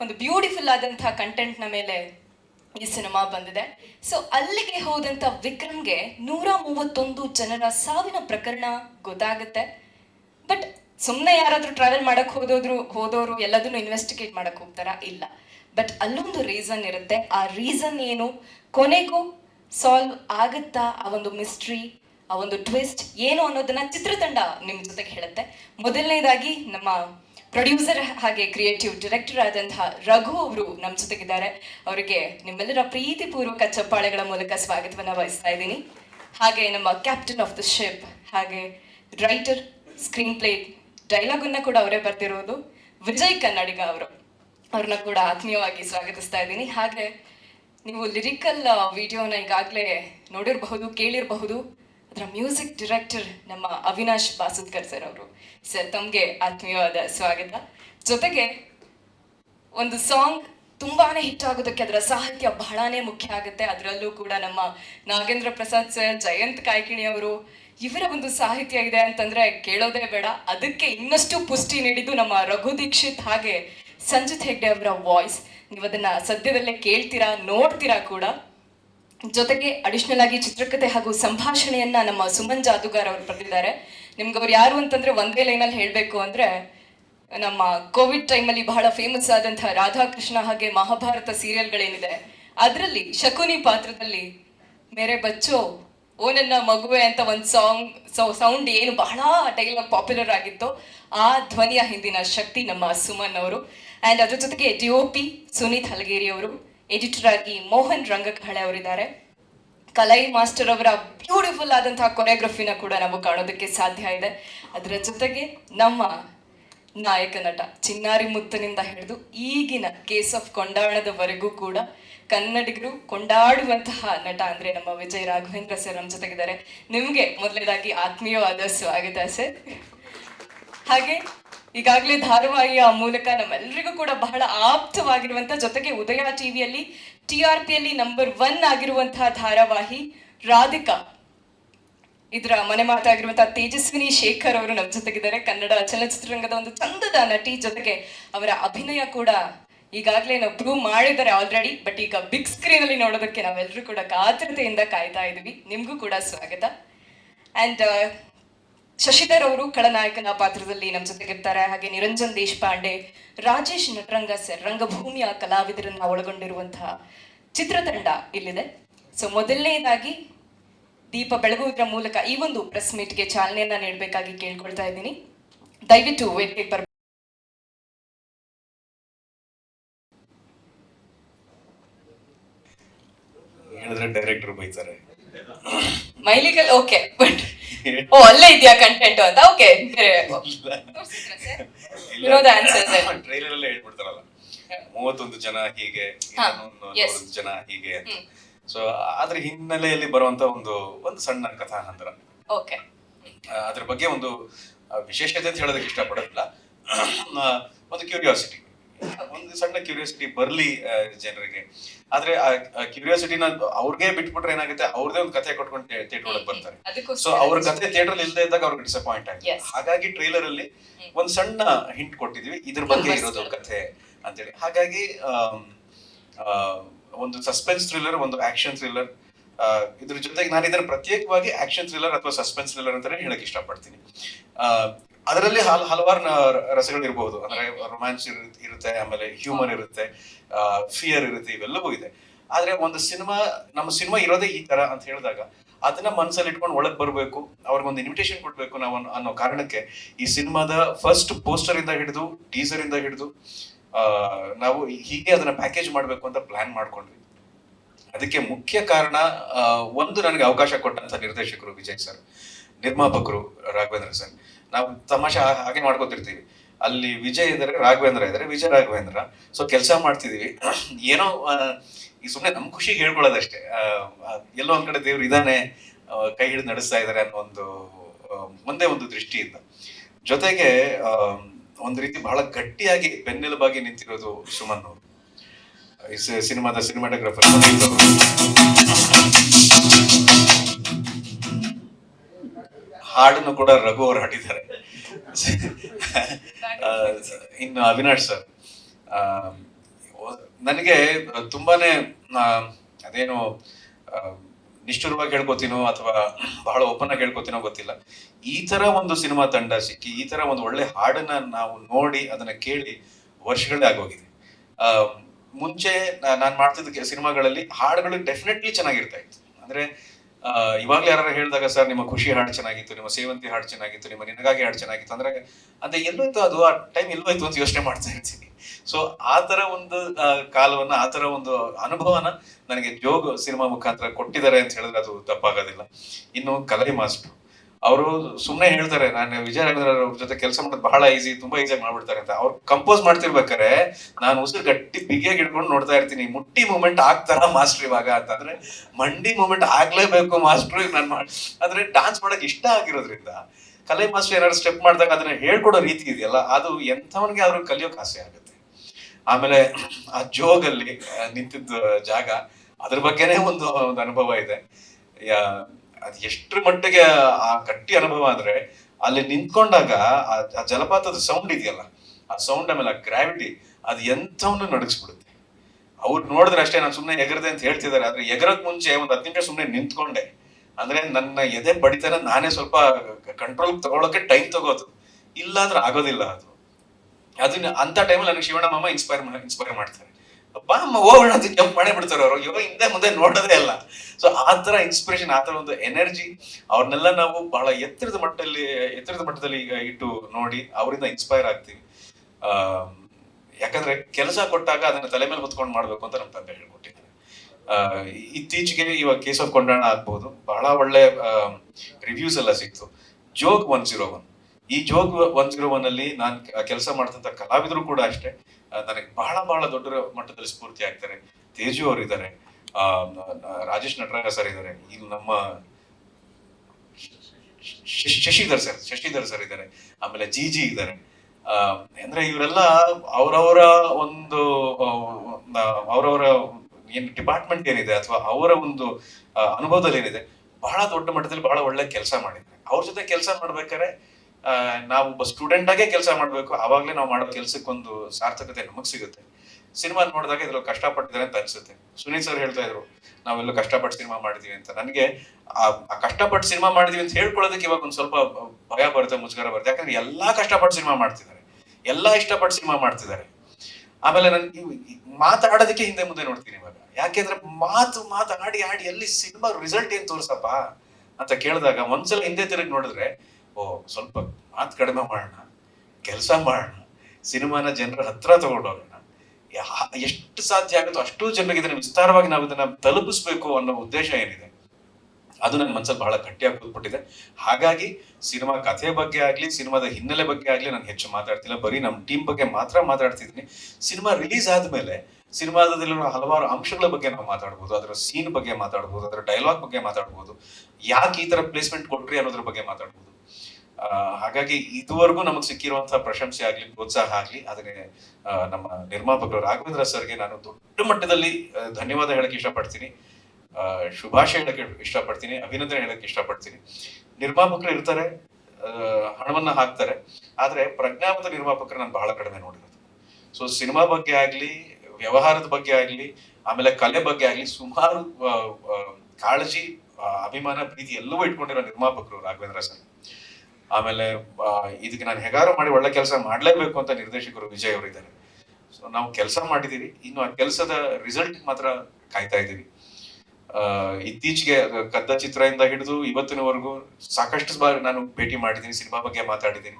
ಒಂದು ಬ್ಯೂಟಿಫುಲ್ ಆದಂತಹ ಕಂಟೆಂಟ್ನ ಮೇಲೆ ಈ ಸಿನಿಮಾ ಬಂದಿದೆ. ಸೊ ಅಲ್ಲಿಗೆ ಹೋದಂಥ ವಿಕ್ರಮ್ಗೆ ನೂರ ಮೂವತ್ತೊಂದು ಜನರ ಸಾವಿನ ಪ್ರಕರಣ ಗೊತ್ತಾಗುತ್ತೆ. ಬಟ್ ಸುಮ್ಮನೆ ಯಾರಾದರೂ ಟ್ರಾವೆಲ್ ಮಾಡಕ್ ಹೋದೋದ್ರು ಹೋದವರು ಎಲ್ಲದನ್ನು ಇನ್ವೆಸ್ಟಿಗೇಟ್ ಮಾಡಕ್ ಹೋಗ್ತಾರ? ಇಲ್ಲ. ಬಟ್ ಅಲ್ಲೊಂದು ರೀಸನ್ ಇರುತ್ತೆ. ಆ ರೀಸನ್ ಏನು? ಕೊನೆಗೂ ಸಾಲ್ವ್ ಆಗುತ್ತಾ? ಆ ಒಂದು ಮಿಸ್ಟ್ರಿ ಆ ಒಂದು ಟ್ವಿಸ್ಟ್ ಏನು ಅನ್ನೋದನ್ನ ಚಿತ್ರತಂಡ ನಿಮ್ಮ ಜೊತೆಗೆ ಹೇಳುತ್ತೆ. ಮೊದಲನೇದಾಗಿ ನಮ್ಮ ಪ್ರೊಡ್ಯೂಸರ್ ಹಾಗೆ ಕ್ರಿಯೇಟಿವ್ ಡೈರೆಕ್ಟರ್ ಆದಂತಹ ರಘು ಅವರು ನಮ್ಮ ಜೊತೆಗಿದ್ದಾರೆ. ಅವರಿಗೆ ನಿಮ್ಮೆಲ್ಲರ ಪ್ರೀತಿಪೂರ್ವಕ ಚಪ್ಪಾಳೆಗಳ ಮೂಲಕ ಸ್ವಾಗತವನ್ನು ವಹಿಸ್ತಾ ಇದ್ದೀನಿ. ಹಾಗೆ ನಮ್ಮ ಕ್ಯಾಪ್ಟನ್ ಆಫ್ ದ ಶಿಪ್ ಹಾಗೆ ರೈಟರ್ ಸ್ಕ್ರೀನ್ ಪ್ಲೇ ಡೈಲಾಗನ್ನ ಕೂಡ ಅವರೇ ಬರ್ತಿರೋದು ವಿಜಯ್ ಕನ್ನಡಿಗ ಅವರು. ಅವ್ರನ್ನ ಕೂಡ ಆತ್ಮೀಯವಾಗಿ ಸ್ವಾಗತಿಸ್ತಾ ಇದ್ದೀನಿ. ಹಾಗೆ ನೀವು ಲಿರಿಕಲ್ ವಿಡಿಯೋನ ಈಗಾಗಲೇ ನೋಡಿರಬಹುದು, ಕೇಳಿರಬಹುದು. ಅದರ ಮ್ಯೂಸಿಕ್ ಡಿರೆಕ್ಟರ್ ನಮ್ಮ ಅವಿನಾಶ್ ಬಾಸುದ್ಕರ್ ಸರ್ ಅವರು. ಸರ್, ತಮಗೆ ಆತ್ಮೀಯವಾದ ಸ್ವಾಗತ. ಜೊತೆಗೆ ಒಂದು ಸಾಂಗ್ ತುಂಬಾನೇ ಹಿಟ್ ಆಗೋದಕ್ಕೆ ಅದರ ಸಾಹಿತ್ಯ ಬಹಳಾನೇ ಮುಖ್ಯ ಆಗುತ್ತೆ. ಅದರಲ್ಲೂ ಕೂಡ ನಮ್ಮ ನಾಗೇಂದ್ರ ಪ್ರಸಾದ್ ಸರ್, ಜಯಂತ್ ಕಾಯ್ಕಿಣಿ ಅವರು ಇವರ ಒಂದು ಸಾಹಿತ್ಯ ಇದೆ ಅಂತಂದ್ರೆ ಕೇಳೋದೇ ಬೇಡ. ಅದಕ್ಕೆ ಇನ್ನಷ್ಟು ಪುಷ್ಟಿ ನೀಡಿದ್ದು ನಮ್ಮ ರಘು ದೀಕ್ಷಿತ್ ಹಾಗೆ ಸಂಜಿತ್ ಹೆಗ್ಡೆ ಅವರ ವಾಯ್ಸ್. ನೀವು ಅದನ್ನ ಸದ್ಯದಲ್ಲೇ ಕೇಳ್ತೀರಾ, ನೋಡ್ತೀರಾ ಕೂಡ. ಜೊತೆಗೆ ಅಡಿಷನಲ್ ಆಗಿ ಚಿತ್ರಕಥೆ ಹಾಗೂ ಸಂಭಾಷಣೆಯನ್ನ ನಮ್ಮ ಸುಮನ್ ಜಾದುಗಾರ್ ಅವರು ಬರೆದಿದ್ದಾರೆ. ನಿಮ್ಗೆ ಅವ್ರು ಯಾರು ಅಂತಂದ್ರೆ ಒಂದೇ ಲೈನಲ್ಲಿ ಹೇಳಬೇಕು ಅಂದ್ರೆ, ನಮ್ಮ ಕೋವಿಡ್ ಟೈಮಲ್ಲಿ ಬಹಳ ಫೇಮಸ್ ಆದಂತಹ ರಾಧಾಕೃಷ್ಣ ಹಾಗೆ ಮಹಾಭಾರತ ಸೀರಿಯಲ್ಗಳೇನಿದೆ ಅದರಲ್ಲಿ ಶಕುನಿ ಪಾತ್ರದಲ್ಲಿ ಮೇರೆ ಬಚ್ಚೋ, ಓ ನನ್ನ ಮಗುವೆ ಅಂತ ಒಂದು ಸಾಂಗ್ ಸೌಂಡ್ ಏನು ಬಹಳ ಡೈಲಾಗ್ ಪಾಪ್ಯುಲರ್ ಆಗಿತ್ತು. ಆ ಧ್ವನಿಯ ಹಿಂದಿನ ಶಕ್ತಿ ನಮ್ಮ ಸುಮನ್ ಅವರು. ಆ್ಯಂಡ್ ಅದ್ರ ಜೊತೆಗೆ ಡಿ ಸುನೀತ್ ಹಲಗೇರಿ ಅವರು. ಎಡಿಟರ್ ಆಗಿ ಮೋಹನ್ ರಂಗಕಹಳೆ ಅವರಿದ್ದಾರೆ. ಕಲೈ ಮಾಸ್ಟರ್ ಅವರ ಬ್ಯೂಟಿಫುಲ್ ಆದಂತಹ ಕೊರಿಯೋಗ್ರಫಿನ ಕೂಡ ನಾವು ಕಾಣೋದಕ್ಕೆ ಸಾಧ್ಯ ಇದೆ. ಅದರ ಜೊತೆಗೆ ನಮ್ಮ ನಾಯಕ ನಟ ಚಿನ್ನಾರಿ ಮುತ್ತನಿಂದ ಹಿಡಿದು ಈಗಿನ ಕೇಸ್ ಆಫ್ ಕೊಂಡಾಡದವರೆಗೂ ಕೂಡ ಕನ್ನಡಿಗರು ಕೊಂಡಾಡುವಂತಹ ನಟ ಅಂದ್ರೆ ನಮ್ಮ ವಿಜಯ್ ರಾಘವೇಂದ್ರ ಸರ್ ನಮ್ಮ ಜೊತೆಗಿದ್ದಾರೆ. ನಿಮಗೆ ಮೊದಲನೇದಾಗಿ ಆತ್ಮೀಯವಾದ ಸ್ವಾಗತ ಸರ್. ಹಾಗೆ ಈಗಾಗಲೇ ಧಾರಾವಾಹಿಯ ಮೂಲಕ ನಮ್ಮೆಲ್ಲರಿಗೂ ಕೂಡ ಬಹಳ ಆಪ್ತವಾಗಿರುವಂಥ ಜೊತೆಗೆ ಉದಯ ಟಿವಿಯಲ್ಲಿ ಟಿ ಆರ್ ಪಿಯಲ್ಲಿ ನಂಬರ್ ಒನ್ ಆಗಿರುವಂತಹ ಧಾರಾವಾಹಿ ರಾಧಿಕಾ. ಇದರ ಮನೆ ಮಾತಾಗಿರುವಂತಹ ತೇಜಸ್ವಿನಿ ಶೇಖರ್ ಅವರು ನಮ್ಮ ಜೊತೆಗಿದ್ದಾರೆ. ಕನ್ನಡ ಚಲನಚಿತ್ರರಂಗದ ಒಂದು ಚಂದದ ನಟಿ ಜೊತೆಗೆ ಅವರ ಅಭಿನಯ ಕೂಡ ಈಗಾಗಲೇ ನಾವು ಪ್ರೂವ್ ಮಾಡಿದ್ದಾರೆ ಆಲ್ರೆಡಿ ಬಟ್ ಈಗ ಬಿಗ್ ಸ್ಕ್ರೀನ್ ಅಲ್ಲಿ ನೋಡೋದಕ್ಕೆ ನಾವೆಲ್ಲರೂ ಕೂಡ ಕಾತರತೆಯಿಂದ ಕಾಯ್ತಾ ಇದೀವಿ. ನಿಮ್ಗೂ ಕೂಡ ಸ್ವಾಗತ. ಅಂಡ್ ಶಶಿಧರ್ ಅವರು ಖಳನಾಯಕನ ಪಾತ್ರದಲ್ಲಿ ನಮ್ಮ ಜೊತೆಗಿರ್ತಾರೆ ಹಾಗೆ ನಿರಂಜನ್ ದೇಶಪಾಂಡೆ, ರಾಜೇಶ್ ನಟರಂಗ ಸರ್ ರಂಗಭೂಮಿಯ ಕಲಾವಿದರನ್ನ ಒಳಗೊಂಡಿರುವಂತಹ ಚಿತ್ರತಂಡ ಇಲ್ಲಿದೆ. ಸೊ ಮೊದಲನೇದಾಗಿ ದೀಪ ಬೆಳಗುವುದರ ಮೂಲಕ ಈ ಒಂದು ಪ್ರೆಸ್ ಮೀಟ್ಗೆ ಚಾಲನೆಯನ್ನ ನೀಡಬೇಕಾಗಿ ಕೇಳ್ಕೊಳ್ತಾ ಇದ್ದೀನಿ. ದಯವಿಟ್ಟು ವೇದಿಕೆ ಬರ್ ಡೈರೆಕ್ಟರ್ ಬೈತಾರೆ. ಮೈಲಿಗಲ್ ಓಕೆ ಬಟ್ ಓ ಅಲ್ಲೇ ಇದೆಯಾ ಕಂಟೆಂಟ್ ಅಂತ? ಓಕೆ ವಿನೋದ ಆನ್ಸರ್ ಟ್ರೈಲರ್ ಅಲ್ಲೇ. ಹೇಳ್ಬಿಡ್ತಾರಲ್ಲ. ಮೂವತ್ತೊಂದು ಜನ ಹೀಗೆ ಇನ್ನೊಂದು ಜನ ಹೀಗೆ ಅಂತ. ಸೊ ಅದ್ರ ಹಿನ್ನೆಲೆಯಲ್ಲಿ ಬರುವಂತ ಒಂದು ಒಂದು ಸಣ್ಣ ಕಥಾಹಂತರ ಓಕೆ ಅದ್ರ ಬಗ್ಗೆ ಒಂದು ವಿಶೇಷತೆ ಅಂತ ಹೇಳೋದಕ್ಕೆ ಇಷ್ಟಪಡೋದಿಲ್ಲ. ಒಂದು ಕ್ಯೂರಿಯಾಸಿಟಿ ಒಂದು ಸಣ್ಣ ಕ್ಯೂರಿಯಾಸಿಟಿ ಬರ್ಲಿ ಜನರಿಗೆ. ಆದ್ರೆ ಆ ಕ್ಯೂರಿಯಾಸಿಟಿನ ಅವ್ರಿಗೆ ಬಿಟ್ಬಿಟ್ರೆ ಏನಾಗುತ್ತೆ? ಅವ್ರದೇ ಒಂದು ಕಥೆ ಕೊಟ್ಕೊಂಡು ಥಿಯೇಟರ್ ಒಳಗೆ ಬರ್ತಾರೆ. ಸೊ ಅವ್ರ ಕಥೆ ಥಿಯೇಟರ್ ಇಲ್ಲದೆ ಇದ್ದಾಗ ಅವ್ರಿಗೆ ಡಿಸಪಾಯಿಂಟ್ ಆಗಿದೆ ಹಾಗಾಗಿ ಟ್ರೈಲರ್ ಅಲ್ಲಿ ಒಂದ್ ಸಣ್ಣ ಹಿಂಟ್ ಕೊಟ್ಟಿದ್ವಿ. ಇದ್ರ ಬಗ್ಗೆ ಇರೋದು ಕಥೆ ಕಥೆ ಅಂತೇಳಿ. ಹಾಗಾಗಿ ಒಂದು ಸಸ್ಪೆನ್ಸ್ ಥ್ರಿಲ್ಲರ್ ಒಂದು ಆಕ್ಷನ್ ಥ್ರಿಲ್ಲರ್ ಇದ್ರ ಜೊತೆಗೆ ನಾನು ಇದನ್ನ ಪ್ರತ್ಯೇಕವಾಗಿ ಆಕ್ಷನ್ ಥ್ರಿಲ್ಲರ್ ಅಥವಾ ಸಸ್ಪೆನ್ಸ್ ಥ್ರಿಲ್ಲರ್ ಅಂತಾನೆ ಹೇಳಕ್ ಇಷ್ಟಪಡ್ತೀನಿ. ಆ, ಅದರಲ್ಲಿ ಹಲ, ಹಲವಾರು ರಸಗಳು ಇರಬಹುದು ಅಂದ್ರೆ ರೊಮ್ಯಾನ್ಸ್ ಇರುತ್ತೆ, ಆಮೇಲೆ ಹ್ಯೂಮನ್ ಇರುತ್ತೆ ಫಿಯರ್ ಇರುತ್ತೆ, ಇವೆಲ್ಲವೂ ಇದೆ. ಆದ್ರೆ ಒಂದು ಸಿನಿಮಾ, ನಮ್ಮ ಸಿನಿಮಾ ಇರೋದೇ ಈ ತರ ಅಂತ ಹೇಳಿದಾಗ ಅದನ್ನ ಮನಸ್ಸಲ್ಲಿ ಇಟ್ಕೊಂಡು ಒಳಗ್ ಬರಬೇಕು, ಅವ್ರಿಗೊಂದು ಇನ್ವಿಟೇಷನ್ ಕೊಡ್ಬೇಕು ನಾವು ಅನ್ನೋ- ಕಾರಣಕ್ಕೆ ಈ ಸಿನಿಮಾದ ಫಸ್ಟ್ ಪೋಸ್ಟರ್ ಇಂದ ಹಿಡಿದು ಟೀಸರ್ ಇಂದ ಹಿಡಿದು ನಾವು ಹೀಗೆ ಅದನ್ನ ಪ್ಯಾಕೇಜ್ ಮಾಡಬೇಕು ಅಂತ ಪ್ಲಾನ್ ಮಾಡ್ಕೊಂಡ್ವಿ. ಅದಕ್ಕೆ ಮುಖ್ಯ ಕಾರಣ ಒಂದು ನನಗೆ ಅವಕಾಶ ಕೊಟ್ಟಂತ ನಿರ್ದೇಶಕರು ವಿಜಯ್ ಸರ್, ನಿರ್ಮಾಪಕರು ರಾಘವೇಂದ್ರ ಸರ್. ನಾವು ತಮಾಷೆ ಹಾಗೆ ಮಾಡ್ಕೊತಿರ್ತೀವಿ. ಅಲ್ಲಿ ವಿಜಯ್ ಇದ್ರೆ, ರಾಘವೇಂದ್ರ ಇದ್ದಾರೆ ವಿಜಯ್, ರಾಘವೇಂದ್ರ. ಸೊ ಕೆಲಸ ಮಾಡ್ತಿದೀವಿ. ಏನೋ ಈ ಸುಮ್ಮನೆ ನಮ್ ಖುಷಿಗೆ ಹೇಳ್ಕೊಳ್ಳೋದಷ್ಟೇ. ಎಲ್ಲೋ ಒಂದ್ ಕಡೆ ದೇವ್ರು ಇದಾನೆ ಕೈ ಹಿಡಿದು ನಡೆಸ್ತಾ ಇದ್ದಾರೆ ಅನ್ನೋ ಒಂದು ಒಂದೇ ಒಂದು ದೃಷ್ಟಿಯಿಂದ. ಜೊತೆಗೆ ಒಂದು ರೀತಿ ಬಹಳ ಗಟ್ಟಿಯಾಗಿ ಬೆನ್ನೆಲುಬಾಗಿ ನಿಂತಿರೋದು ಸುಮನ್ ಅವರು. ಸಿನಿಮಾದ ಸಿನಿಮಾಟೋಗ್ರಫರ್ ಹಾಡನ್ನು ಕೂಡ ರಘು ಅವರು ಹಾಡಿದ್ದಾರೆ. ಇನ್ನು ಅವಿನಾಶ್ ಸರ್ ನನಗೆ ತುಂಬಾನೇ ಅದೇನು ನಿಷ್ಠುರವಾಗಿ ಹೇಳ್ಕೊತೀನೋ ಅಥವಾ ಬಹಳ ಓಪನ್ ಆಗಿ ಹೇಳ್ಕೊತೀನೋ ಗೊತ್ತಿಲ್ಲ. ಈ ತರ ಒಂದು ಸಿನಿಮಾ ತಂಡ ಸಿಕ್ಕಿ, ಈ ತರ ಒಂದು ಒಳ್ಳೆ ಹಾಡನ್ನ ನಾವು ನೋಡಿ ಅದನ್ನ ಕೇಳಿ ವರ್ಷಗಳೇ ಆಗೋಗಿದೆ. ಮುಂಚೆ ನಾನು ಮಾಡ್ತಿದ್ದ ಸಿನಿಮಾಗಳಲ್ಲಿ ಹಾಡುಗಳು ಡೆಫಿನೆಟ್ಲಿ ಚೆನ್ನಾಗಿರ್ತಾ ಇತ್ತು. ಅಂದ್ರೆ ಇವಾಗ್ಲೇ ಯಾರು ಹೇಳಿದಾಗ, ಸರ್, ನಿಮ್ಮ ಖುಷಿ ಹಾಡು ಚೆನ್ನಾಗಿತ್ತು, ನಿಮ್ಮ ಸೇವಂತಿ ಹಾಡು ಚೆನ್ನಾಗಿತ್ತು, ನಿಮ್ಮ ನಿನಗಾಗಿ ಹಾಡು ಚೆನ್ನಾಗಿತ್ತು. ಅಂದ್ರೆ ಅದೇ ಎಲ್ಲೋಯ್ತು ಅದು ಆ ಟೈಮ್ ಎಲ್ಲೋಯ್ತು ಅಂತ ಯೋಚನೆ ಮಾಡ್ತಾ ಇರ್ತೀನಿ. ಸೊ ಆ ತರ ಒಂದು ಕಾಲವನ್ನ, ಆ ತರ ಒಂದು ಅನುಭವನ ನನಗೆ ಜೋಗ ಸಿನಿಮಾ ಮುಖಾಂತರ ಕೊಟ್ಟಿದ್ದಾರೆ ಅಂತ ಹೇಳಿದ್ರೆ ಅದು ತಪ್ಪಾಗೋದಿಲ್ಲ. ಇನ್ನು ಕಲರಿ ಮಾಸ್ಟರ್. ಅವರು ಸುಮ್ಮನೆ ಹೇಳ್ತಾರೆ, ನಾನು ವಿಜಯ ಹೇಳಿದ್ರೆ ಅವ್ರ ಜೊತೆ ಕೆಲಸ ಮಾಡೋದು ಬಹಳ ಈಸಿ ತುಂಬಾ ಈಸಿಯಾಗಿ ಮಾಡ್ಬಿಡ್ತಾರೆ ಅಂತ. ಅವ್ರು ಕಂಪೋಸ್ ಮಾಡ್ತಿರ್ಬೇಕಾರೆ ನಾನು ಉಸಿರು ಗಟ್ಟಿ ಬಿಗಿಯಾಗಿ ಹಿಡ್ಕೊಂಡು ನೋಡ್ತಾ ಇರ್ತೀನಿ. ಮುಟ್ಟಿ ಮೂಮೆಂಟ್ ಆಗ್ತಾರ ಮಾಸ್ಟರ್ ಇವಾಗ ಅಂತಂದ್ರೆ, ಮಂಡಿ ಮೂಮೆಂಟ್ ಆಗ್ಲೇಬೇಕು ಮಾಸ್ಟರ್ ನಾನು ಅಂದ್ರೆ ಡಾನ್ಸ್ ಮಾಡಕ್ ಇಷ್ಟ ಆಗಿರೋದ್ರಿಂದ, ಕಲೆ ಮಾಸ್ಟರ್ ಏನಾದ್ರು ಸ್ಟೆಪ್ ಮಾಡಿದಾಗ ಅದನ್ನ ಹೇಳ್ಕೊಡೋ ರೀತಿ ಇದೆಯಲ್ಲ, ಅದು ಎಂಥವನಿಗೆ ಆದ್ರೂ ಕಲಿಯೋಕೆ ಆಸೆ ಆಗುತ್ತೆ. ಆಮೇಲೆ ಆ ಜೋಗಲ್ಲಿ ನಿಂತಿದ್ದ ಜಾಗ, ಅದ್ರ ಬಗ್ಗೆನೇ ಒಂದು ಒಂದು ಅನುಭವ ಇದೆ. ಅದ್ ಎಷ್ಟ್ರ ಮಟ್ಟಿಗೆ ಆ ಗಟ್ಟಿ ಅನುಭವ ಅಂದ್ರೆ ಅಲ್ಲಿ ನಿಂತ್ಕೊಂಡಾಗ ಆ- ಜಲಪಾತದ ಸೌಂಡ್ ಇದೆಯಲ್ಲ, ಆ ಸೌಂಡ್ ಆಮೇಲೆ ಆ ಗ್ರಾವಿಟಿ ಅದು ಎಂಥವನ್ನು ನಡಗಿಸ್ಬಿಡುತ್ತೆ ಅವ್ರು ನೋಡಿದ್ರೆ ಅಷ್ಟೇ ನಾನು ಸುಮ್ಮನೆ ಎಗರದೆ ಅಂತ ಹೇಳ್ತಿದ್ದಾರೆ ಆದ್ರೆ ಎಗರಕ್ ಮುಂಚೆ ಒಂದು ಹತ್ತು ನಿಮಿಷ ಸುಮ್ಮನೆ ನಿಂತ್ಕೊಂಡೆ. ಅಂದ್ರೆ ನನ್ನ ಎದೆ ಬಡಿತನ ನಾನೇ ಸ್ವಲ್ಪ ಕಂಟ್ರೋಲ್ ತಗೊಳಕ್ಕೆ ಟೈಮ್ ತಗೋದು. ಇಲ್ಲ ಅಂದ್ರೆ ಆಗೋದಿಲ್ಲ ಅದು. ಅದನ್ನ ಅಂತ ಟೈಮಲ್ಲಿ ನನಗೆ ಶಿವಣ್ಣ ಮಾಮ ಇನ್ಸ್ಪೈರ್ ಇನ್ಸ್ಪೈರ್ ಮಾಡ್ತಾರೆ. ಬಾ ಅಮ್ಮ ಹೋಗೋಣ ಅಂತ ಬಿಡ್ತಾರೆ ಅವರು. ಇವಾಗ ಹಿಂದೆ ಮುಂದೆ ನೋಡೋದೇ ಅಲ್ಲ. ಸೊ ಆ ತರ ಇನ್ಸ್ಪಿರೇಷನ್ ಆ ತರ ಒಂದು ಎನರ್ಜಿ ಅವ್ರನ್ನೆಲ್ಲ ನಾವು ಬಹಳ ಎತ್ತರದ ಮಟ್ಟದಲ್ಲಿ ಎತ್ತರದ ಮಟ್ಟದಲ್ಲಿ ಈಗ ಇಟ್ಟು ನೋಡಿ ಅವರಿಂದ ಇನ್ಸ್ಪೈರ್ ಆಗ್ತೀವಿ. ಆ, ಯಾಕಂದ್ರೆ ಕೆಲಸ ಕೊಟ್ಟಾಗ ಅದನ್ನ ತಲೆ ಮೇಲೆ ಹೊತ್ಕೊಂಡು ಮಾಡ್ಬೇಕು ಅಂತ ನಮ್ಮ ತಂದೆ ಹೇಳ್ಕೊಟ್ಟಿದ್ದಾರೆ. ಇತ್ತೀಚೆಗೆ ಇವಾಗ ಕೇಸ್ ಆಫ್ ಕೊಂಡಾಣ ಆಗ್ಬಹುದು ಬಹಳ ಒಳ್ಳೆ ರಿವ್ಯೂಸ್ ಎಲ್ಲ ಸಿಕ್ತು. ಜೋಗ್ ಒನ್ ಜೀರೋ ಒನ್ ಈ ಜೋಗ್ ಒನ್ ಜೀರೋ ಒನ್ ಅಲ್ಲಿ ನಾನು ಕೆಲಸ ಮಾಡ್ತಂತ ಕಲಾವಿದರು ಕೂಡ ಅಷ್ಟೇ. ನನಗೆ ಬಹಳ ಬಹಳ ದೊಡ್ಡ ಮಟ್ಟದಲ್ಲಿ ಸ್ಫೂರ್ತಿ ಆಗ್ತಾರೆ. ತೇಜು ಅವರು ಇದ್ದಾರೆ ರಾಜೇಶ್ ನಟರಾಜ ಸರ್ ಇದ್ದಾರೆ ಇಲ್ಲಿ ನಮ್ಮ ಶಶಿ- ಶಶಿಧರ್ ಸರ್ ಶಶಿಧರ್ ಸರ್ ಇದ್ದಾರೆ ಆಮೇಲೆ ಜಿ ಜಿ ಇದ್ದಾರೆ ಅಂದ್ರೆ ಇವರೆಲ್ಲ ಅವರವರ ಒಂದು ಅವರವರ ಏನ್ ಡಿಪಾರ್ಟ್ಮೆಂಟ್ ಏನಿದೆ ಅಥವಾ ಅವರ ಒಂದು ಅನುಭವದಲ್ಲಿ ಏನಿದೆ, ಬಹಳ ದೊಡ್ಡ ಮಟ್ಟದಲ್ಲಿ ಬಹಳ ಒಳ್ಳೆ ಕೆಲಸ ಮಾಡಿದ್ದಾರೆ. ಅವ್ರ ಜೊತೆ ಕೆಲಸ ಮಾಡ್ಬೇಕಾದ್ರೆ ನಾವು ಒಬ್ಬ ಸ್ಟೂಡೆಂಟ್ ಆಗೇ ಕೆಲಸ ಮಾಡ್ಬೇಕು. ಅವಾಗ್ಲೇ ನಾವು ಮಾಡೋ ಕೆಲ್ಸಕ್ಕೊಂದು ಸಾರ್ಥಕತೆ ನಮಗ್ ಸಿಗುತ್ತೆ. ಸಿನಿಮಾ ನೋಡಿದಾಗ ಇದ್ರಲ್ಲಿ ಕಷ್ಟಪಟ್ಟಿದ್ದಾರೆ ಅಂತ ಅನ್ಸುತ್ತೆ. ಸುನೀಲ್ ಸರ್ ಹೇಳ್ತಾ ಇದ್ರು, ನಾವೆಲ್ಲ ಕಷ್ಟಪಟ್ಟು ಸಿನಿಮಾ ಮಾಡಿದೀವಿ ಅಂತ. ನನಗೆ ಆ ಕಷ್ಟಪಟ್ಟು ಸಿನಿಮಾ ಮಾಡಿದೀವಿ ಅಂತ ಹೇಳ್ಕೊಳ್ಳೋದಕ್ಕೆ ಇವಾಗ ಒಂದ್ ಸ್ವಲ್ಪ ಭಯ ಬರುತ್ತೆ, ಮುಜುಗರ ಬರುತ್ತೆ. ಯಾಕಂದ್ರೆ ಎಲ್ಲಾ ಕಷ್ಟಪಟ್ಟು ಸಿನಿಮಾ ಮಾಡ್ತಿದ್ದಾರೆ. ಎಲ್ಲಾ ಇಷ್ಟಪಟ್ಟು ಸಿನಿಮಾ ಮಾಡ್ತಿದ್ದಾರೆ. ಆಮೇಲೆ ನನ್ಗೆ ಮಾತಾಡೋದಕ್ಕೆ ಹಿಂದೆ ಮುಂದೆ ನೋಡ್ತೀನಿ ಇವಾಗ. ಯಾಕೆಂದ್ರೆ ಮಾತು ಮಾತಾಡಿ ಆಡಿ ಎಲ್ಲಿ ಸಿನಿಮಾ ರಿಸಲ್ಟ್ ಏನ್ ತೋರ್ಸಪ್ಪ ಅಂತ ಕೇಳಿದಾಗ ಒಂದ್ಸಲ ಹಿಂದೆ ತಿರುಗಿ ನೋಡಿದ್ರೆ ಓ, ಸ್ವಲ್ಪ ಮಾತು ಕಡಿಮೆ ಮಾಡೋಣ, ಕೆಲಸ ಮಾಡೋಣ, ಸಿನಿಮಾನ ಜನರ ಹತ್ರ ತಗೊಂಡೋಗೋಣ. ಎಷ್ಟು ಸಾಧ್ಯ ಆಗುತ್ತೋ ಅಷ್ಟು ಜನರಿಗೆ ಇದನ್ನ ವಿಸ್ತಾರವಾಗಿ ನಾವು ಇದನ್ನ ತಲುಪಿಸ್ಬೇಕು ಅನ್ನೋ ಉದ್ದೇಶ ಏನಿದೆ? ಅದು ನನ್ನ ಮನ್ಸಲ್ಲಿ ಬಹಳ ಗಟ್ಟಿಯಾಗಿ ಕೂತ್ಬಿಟ್ಟಿದೆ. ಹಾಗಾಗಿ ಸಿನಿಮಾ ಕಥೆ ಬಗ್ಗೆ ಆಗ್ಲಿ, ಸಿನಿಮಾದ ಹಿನ್ನೆಲೆ ಬಗ್ಗೆ ಆಗ್ಲಿ ನಾನು ಹೆಚ್ಚು ಮಾತಾಡ್ತಿಲ್ಲ. ಬರೀ ನಮ್ಮ ಟೀಮ್ ಬಗ್ಗೆ ಮಾತ್ರ ಮಾತಾಡ್ತಿದ್ದೀನಿ. ಸಿನಿಮಾ ರಿಲೀಸ್ ಆದ್ಮೇಲೆ ಸಿನಿಮಾದಲ್ಲಿರುವ ಹಲವಾರು ಅಂಶಗಳ ಬಗ್ಗೆ ನಾವು ಮಾತಾಡ್ಬೋದು. ಅದರ ಸೀನ್ ಬಗ್ಗೆ ಮಾತಾಡ್ಬೋದು. ಅದರ ಡೈಲಾಗ್ ಬಗ್ಗೆ ಮಾತಾಡ್ಬೋದು. ಯಾಕೆ ಈ ಥರ ಪ್ಲೇಸ್ಮೆಂಟ್ ಕೊಟ್ರಿ ಅನ್ನೋದ್ರ ಬಗ್ಗೆ ಮಾತಾಡ್ಬೋದು. ಹಾಗಾಗಿ ಇದುವರೆಗೂ ನಮಗೆ ಸಿಕ್ಕಿರುವಂತಹ ಪ್ರಶಂಸೆ ಆಗ್ಲಿ, ಪ್ರೋತ್ಸಾಹ ಆಗ್ಲಿ ಅದನ್ನೇ ನಮ್ಮ ನಿರ್ಮಾಪಕರು ರಾಘವೇಂದ್ರ ಸರ್ಗೆ ನಾನು ದೊಡ್ಡ ಮಟ್ಟದಲ್ಲಿ ಧನ್ಯವಾದ ಹೇಳಕ್ ಇಷ್ಟಪಡ್ತೀನಿ. ಶುಭಾಶಯ ಹೇಳಕ್ ಇಷ್ಟಪಡ್ತೀನಿ, ಅಭಿನಂದನೆ ಹೇಳಕ್ ಇಷ್ಟಪಡ್ತೀನಿ. ನಿರ್ಮಾಪಕರು ಇರ್ತಾರೆ ಹಣವನ್ನ ಹಾಕ್ತಾರೆ, ಆದ್ರೆ ಪ್ರಜ್ಞಾವಂತ ನಿರ್ಮಾಪಕರು ನಾನು ಬಹಳ ಕಡಿಮೆ ನೋಡಿರೋದು. ಸೊ ಸಿನಿಮಾ ಬಗ್ಗೆ ಆಗ್ಲಿ, ವ್ಯವಹಾರದ ಬಗ್ಗೆ ಆಗ್ಲಿ, ಆಮೇಲೆ ಕಲೆ ಬಗ್ಗೆ ಆಗ್ಲಿ, ಸುಮಾರು ಕಾಳಜಿ ಅಭಿಮಾನ, ಪ್ರೀತಿ ಎಲ್ಲವೂ ಇಟ್ಕೊಂಡಿರೋ ನಿರ್ಮಾಪಕರು ರಾಘವೇಂದ್ರ ಸರ್. ಆಮೇಲೆ ಇದಕ್ಕೆ ನಾನು ಹೆಗಾರು ಮಾಡಿ ಒಳ್ಳೆ ಕೆಲಸ ಮಾಡಲೇಬೇಕು ಅಂತ ನಿರ್ದೇಶಕರು ವಿಜಯ್ ಅವರು ಇದ್ದಾರೆ ಸೊ ನಾವು ಕೆಲಸ ಮಾಡಿದೀವಿ ಇನ್ನು ಆ ಕೆಲಸದ ರಿಸಲ್ಟ್ ಮಾತ್ರ ಕಾಯ್ತಾ ಇದ್ದೀವಿ. ಇತ್ತೀಚೆಗೆ ಕದ್ದ ಚಿತ್ರದಿಂದ ಹಿಡಿದು ಇವತ್ತಿನವರೆಗೂ ಸಾಕಷ್ಟು ಬಾರಿ ನಾನು ಭೇಟಿ ಮಾಡಿದ್ದೀನಿ, ಸಿನಿಮಾ ಬಗ್ಗೆ ಮಾತಾಡಿದ್ದೀನಿ.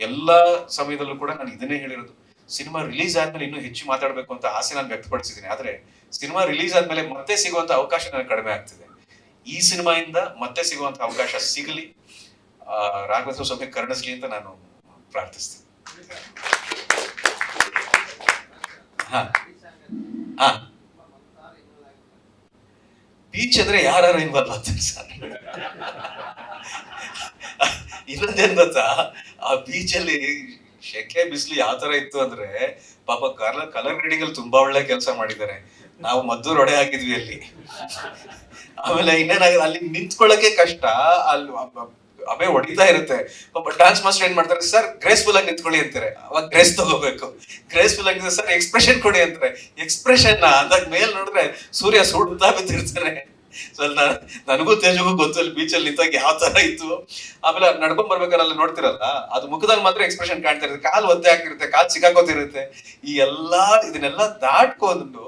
ಎಲ್ಲ ಸಮಯದಲ್ಲೂ ಕೂಡ ನಾನು ಇದನ್ನೇ ಹೇಳಿರೋದು. ಸಿನಿಮಾ ರಿಲೀಸ್ ಆದ್ಮೇಲೆ ಇನ್ನೂ ಹೆಚ್ಚು ಮಾತಾಡಬೇಕು ಅಂತ ಆಸೆ ನಾನು ವ್ಯಕ್ತಪಡಿಸಿದ್ದೀನಿ. ಆದ್ರೆ, ಸಿನಿಮಾ ರಿಲೀಸ್ ಆದ್ಮೇಲೆ ಮತ್ತೆ ಸಿಗುವಂತ ಅವಕಾಶ ನನಗೆ ಕಡಿಮೆ ಆಗ್ತಿದೆ. ಈ ಸಿನಿಮಾಯಿಂದ ಮತ್ತೆ ಸಿಗುವಂತ ಅವಕಾಶ ಸಿಗಲಿ. ರಾಘವೇಂದ್ರ ಸ್ವಾಮಿ ಕರುಣಿಸ್ಲಿ ಅಂತ ನಾನು ಪ್ರಾರ್ಥಿಸ್ತೀನಿ. ಹಾ. ಹಾ. ಬೀಚ್ ಅಂದ್ರೆ ಯಾರು ಇನ್ವಾಲ್ವ್ ಆಗ್ತಾರೆ ಸರ್. ಇನ್ನೊಂದೇನ್ ಗೊತ್ತಾ? ಆ ಬೀಚ್ ಅಲ್ಲಿ ಶೆಕೆ ಬಿಸಿಲು ಯಾವ ತರ ಇತ್ತು ಅಂದ್ರೆ ಪಾಪ ಕಲರ್ ಕಲರ್ ಗ್ರೇಡಿಂಗ್ ಅಲ್ಲಿ ತುಂಬಾ ಒಳ್ಳೆ ಕೆಲಸ ಮಾಡಿದ್ದಾರೆ. ನಾವು ಮದ್ದು ರೊಡೆ ಹಾಕಿದ್ವಿ ಅಲ್ಲಿ. ಆಮೇಲೆ ಇನ್ನೇನಾಗ ಅಲ್ಲಿ ನಿಂತ್ಕೊಳ್ಳಕ್ಕೆ ಕಷ್ಟ. ಅಲ್ಲಿ ಅಬೆ ಹೊಡಿತಾ ಇರುತ್ತೆ. ಒಬ್ಬ ಡಾನ್ಸ್ ಮಾಸ್ಟರ್ ಏನ್ ಮಾಡ್ತಾರೆ ಸರ್ ಗ್ರೇಸ್ಫುಲ್ ಆಗಿ ನಿಂತ್ಕೊಳ್ಳಿ ಅಂತಾರೆ. ಅವಾಗ ಗ್ರೇಸ್ ತಗೋಬೇಕು. ಗ್ರೇಸ್ಫುಲ್ ಆಗಿ ಸರ್ ಎಕ್ಸ್ಪ್ರೆಷನ್ ಕೊಡಿ ಅಂತಾರೆ. ಎಕ್ಸ್ಪ್ರೆಷನ್ ಅಂದಾಗ ಮೇಲ್ ನೋಡಿದ್ರೆ ಸೂರ್ಯ ಸುಡ್ತಾ ಬಿದ್ದಿರ್ತಾರೆ. ನನಗೂ ತೇಜಗೂ ಗೊತ್ತು, ಅಲ್ಲಿ ಬೀಚಲ್ಲಿ ನಿಂತಾಗ ಯಾವ ತರ ಇತ್ತು. ಆಮೇಲೆ ನಡ್ಕೊಂಡ್ ಬರ್ಬೇಕಾರಲ್ಲ ನೋಡ್ತಿರಲ್ಲ? ಅದು ಮುಖದಲ್ಲಿ ಮಾತ್ರ ಎಕ್ಸ್ಪ್ರೆಷನ್ ಕಾಣ್ತಾ ಇರುತ್ತೆ. ಕಾಲು ಒತ್ತೆ ಹಾಕಿರುತ್ತೆ, ಕಾಲು ಸಿಕ್ಕಾಕೋತಿರುತ್ತೆ. ಈ ಎಲ್ಲಾ ಇದನ್ನೆಲ್ಲ ದಾಟ್ಕೊಂಡು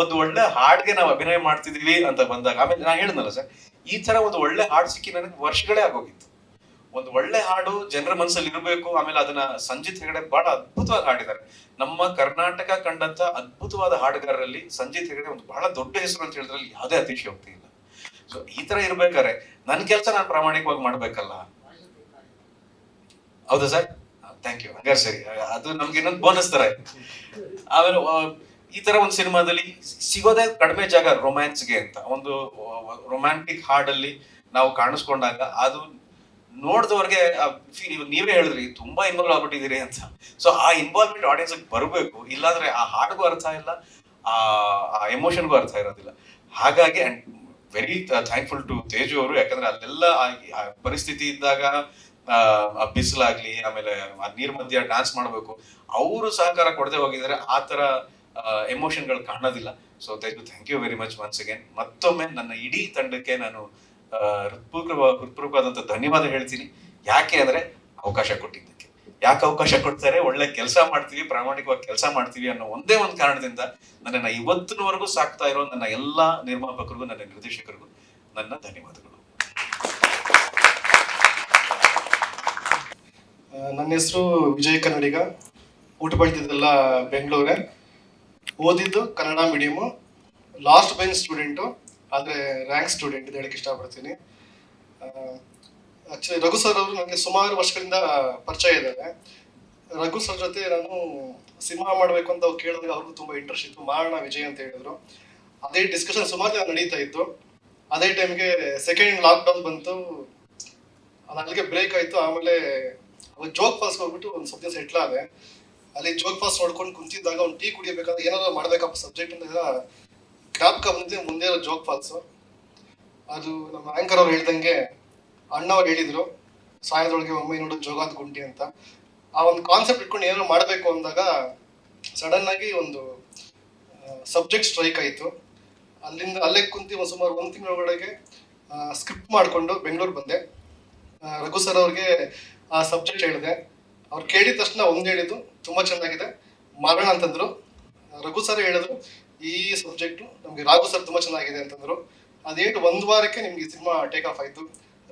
ಒಂದು ಒಳ್ಳೆ ಹಾಡ್ಗೆ ನಾವು ಅಭಿನಯ ಮಾಡ್ತಿದೀವಿ ಅಂತ ಬಂದಾಗ, ಆಮೇಲೆ ನಾನು ಹೇಳಿದ್ನಲ್ಲ ಸರ್ ಈ ತರ ಒಂದು ಒಳ್ಳೆ ಹಾಡು ಸಿಕ್ಕಿ ನನಗೆ ವರ್ಷಗಳೇ ಆಗೋಗಿತ್ತು. ಒಂದು ಒಳ್ಳೆ ಹಾಡು ಜನರ ಮನಸ್ಸಲ್ಲಿ ಇರಬೇಕು, ಆಮೇಲೆ ಅದನ್ನ ಸಂಜಿತ್ ಹೆಗಡೆ ಬಹಳ ಅದ್ಭುತವಾಗಿ ಹಾಡಿದ್ದಾರೆ. ನಮ್ಮ ಕರ್ನಾಟಕ ಕಂಡಂತ ಅದ್ಭುತವಾದ ಹಾಡುಗಾರರಲ್ಲಿ ಸಂಜಿತ್ ಹೆಗಡೆ ಒಂದು ಬಹಳ ದೊಡ್ಡ ಹೆಸರು ಅಂತ ಹೇಳಿದ್ರಲ್ಲಿ ಯಾವುದೇ ಅತಿಶಯೋಕ್ತಿ ಇಲ್ಲ. ಸೊ ಈ ತರ ಇರ್ಬೇಕಾದ್ರೆ ನನ್ನ ಕೆಲಸ ನಾನು ಪ್ರಾಮಾಣಿಕವಾಗಿ ಮಾಡ್ಬೇಕಲ್ಲ? ಹೌದಾ ಸರ್? ಥ್ಯಾಂಕ್ ಯು ಹಂಗಾರೆ ಸರಿ. ಅದು ನಮ್ಗೆ ಇನ್ನೊಂದು ಬೋನಸ್ ತರ ಆಮೇಲೆ ಈ ತರ ಒಂದು ಸಿನಿಮಾದಲ್ಲಿ ಸಿಗೋದೇ ಕಡಿಮೆ ಜಾಗ ರೊಮ್ಯಾನ್ಸ್ಗೆ ಅಂತ. ಒಂದು ರೊಮ್ಯಾಂಟಿಕ್ ಹಾಡಲ್ಲಿ ನಾವು ಕಾಣಿಸ್ಕೊಂಡಾಗ ಅದು ನೋಡಿದವ್ರಿಗೆ ನೀವೇ ಹೇಳಿದ್ರಿ ತುಂಬಾ ಇನ್ವಾಲ್ವ್ ಆಗ್ಬಿಟ್ಟಿದ್ದೀರಿ ಅಂತ. ಸೊ ಆ ಇನ್ವಾಲ್ವ್ಮೆಂಟ್ ಆಡಿಯನ್ಸ್ ಬರಬೇಕು. ಇಲ್ಲಾಂದ್ರೆ ಆ ಹಾಡಿಗೂ ಅರ್ಥ ಇಲ್ಲ ಆ ಎಮೋಷನ್ಗೂ ಅರ್ಥ ಇರೋದಿಲ್ಲ. ಹಾಗಾಗಿ ವೆರಿ ಥ್ಯಾಂಕ್ಫುಲ್ ಟು ತೇಜು ಅವರು. ಯಾಕಂದ್ರೆ ಅಲ್ಲೆಲ್ಲ ಪರಿಸ್ಥಿತಿ ಇದ್ದಾಗ ಆ, ಬಿಸಿಲಾಗ್ಲಿ ಆಮೇಲೆ ನೀರ್ ಮಧ್ಯ ಡ್ಯಾನ್ಸ್ ಮಾಡಬೇಕು. ಅವರು ಸಹಕಾರ ಕೊಡದೆ ಹೋಗಿದ್ದಾರೆ. ಆ ತರ ಎಮೋಷನ್ಗಳು ಕಾಣೋದಿಲ್ಲ. ಸೊ ದಯವಿಟ್ಟು thank you very much once again ಮತ್ತೊಮ್ಮೆ ನನ್ನ ಇಡೀ ತಂಡಕ್ಕೆ ನಾನು ಹೃತ್ಪೂರ್ವ ಹೃತ್ಪೂರ್ವಕ ಹೃತ್ಪೂರ್ವಕವಾದಂತ ಧನ್ಯವಾದ ಹೇಳ್ತೀನಿ. ಯಾಕೆ ಅಂದ್ರೆ ಅವಕಾಶ ಕೊಟ್ಟಿದ್ದಕ್ಕೆ. ಯಾಕೆ ಅವಕಾಶ ಕೊಡ್ತಾರೆ? ಒಳ್ಳೆ ಕೆಲಸ ಮಾಡ್ತೀವಿ, ಪ್ರಾಮಾಣಿಕವಾಗಿ ಕೆಲಸ ಮಾಡ್ತೀವಿ ಅನ್ನೋ ಒಂದೇ ಒಂದು ಕಾರಣದಿಂದ ನನ್ನನ್ನು ಇವತ್ತಿನವರೆಗೂ ಸಾಕ್ತಾ ಇರೋ ನನ್ನ ಎಲ್ಲಾ ನಿರ್ಮಾಪಕರಿಗೂ, ನನ್ನ ನಿರ್ದೇಶಕರಿಗೂ ನನ್ನ ಧನ್ಯವಾದಗಳು. ನನ್ನ ಹೆಸರು ವಿಜಯ್ ಕನ್ನಡಿಗ. ಊಟ ಬೆಳೆದಿದ್ದೆಲ್ಲ ಬೆಂಗಳೂರೇ. ಓದಿದ್ದು Kannada medium last bench student ಆದರೆ ರ್ಯಾಂಕ್ ಸ್ಟೂಡೆಂಟ್ ಅಂತ ಹೇಳಕ್ಕೆ ಇಷ್ಟಪಡ್ತೀನಿ. ಆ್ಯಕ್ಚುಲಿ ರಘು ಸರ್ ಅವರು ನನಗೆ ಸುಮಾರು ವರ್ಷಗಳಿಂದ ಪರಿಚಯ ಇದ್ದಾರೆ. ರಘು ಸರ್ ಜೊತೆ ನಾನು ಸಿನಿಮಾ ಮಾಡಬೇಕು ಅಂತ ಕೇಳಿದಾಗ ಅವ್ರಿಗೂ ತುಂಬ ಇಂಟ್ರೆಸ್ಟ್ ಇತ್ತು. ಮಾಡೋಣ ವಿಜಯ್ ಅಂತ ಹೇಳಿದ್ರು. ಅದೇ ಡಿಸ್ಕಷನ್ ಸುಮಾರು ನಡೀತಾ ಇತ್ತು. ಅದೇ ಟೈಮ್ಗೆ ಸೆಕೆಂಡ್ ಲಾಕ್ಡೌನ್ ಬಂತು. ಅದು ಅಲ್ಲಿಗೆ ಬ್ರೇಕ್ ಆಯಿತು. ಆಮೇಲೆ ಅವಾಗ ಜೋಗ್ ಹೋಗ್ಬಿಟ್ಟು ಒಂದು ಸ್ವಲ್ಪ ದಿವಸ ಸೆಟ್ಲ್ ಆದೆ. ಅಲ್ಲಿ ಜೋಗ್ ಪಾಸ್ ನೋಡ್ಕೊಂಡು ಕುಂತಿದ್ದಾಗ ಅವ್ನು ಟೀ ಕುಡಿಯಬೇಕಾದ್ರೆ ಏನಾದ್ರು ಮಾಡ್ಬೇಕಪ್ಪ ಸಬ್ಜೆಕ್ಟ್ ಅಂತ ಜ್ಞಾಪಕ ಬಂದಿದ್ದೆ ಮುಂದೆ ಇರೋ ಜೋಗ್ ಫಾಲ್ಸ್. ಅದು ನಮ್ಮ ಆಂಕರ್ ಅವ್ರು ಹೇಳ್ದಂಗೆ ಅಣ್ಣವ್ರು ಹೇಳಿದ್ರು ಸಾಯದೊಳಗೆ ಒಮ್ಮೆ ನೋಡು ಜೋಗಾದ ಗುಂಟಿ ಅಂತ. ಆ ಒಂದು ಕಾನ್ಸೆಪ್ಟ್ ಇಟ್ಕೊಂಡು ಏನಾದ್ರು ಮಾಡಬೇಕು ಅಂದಾಗ ಸಡನ್ ಆಗಿ ಒಂದು ಸಬ್ಜೆಕ್ಟ್ ಸ್ಟ್ರೈಕ್ ಆಯಿತು. ಅಲ್ಲಿಂದ ಅಲ್ಲೇ ಕುಂತು ಒಂದು ಸುಮಾರು ಒಂದು ತಿಂಗಳೊಳಗೆ ಸ್ಕ್ರಿಪ್ಟ್ ಮಾಡಿಕೊಂಡು ಬೆಂಗಳೂರು ಬಂದೆ. ರಘು ಸರ್ ಅವ್ರಿಗೆ ಆ ಸಬ್ಜೆಕ್ಟ್ ಹೇಳಿದೆ. ಅವ್ರು ಕೇಳಿದ ತಕ್ಷಣ ಒಂದು ಹೇಳಿದ್ದು, ತುಂಬ ಚೆನ್ನಾಗಿದೆ. ಮಾಡೋಣ ಅಂತಂದ್ರು. ರಘು ಸರ್ ಹೇಳಿದ್ರು, ಈ ಸಬ್ಜೆಕ್ಟು ನಮಗೆ ರಾಘು ಸರ್ ತುಂಬ ಚೆನ್ನಾಗಿದೆ ಅಂತಂದ್ರು. ಅದೇಟು ಒಂದು ವಾರಕ್ಕೆ ನಿಮ್ಗೆ ಸಿನಿಮಾ ಟೇಕ್ ಆಫ್ ಆಯಿತು.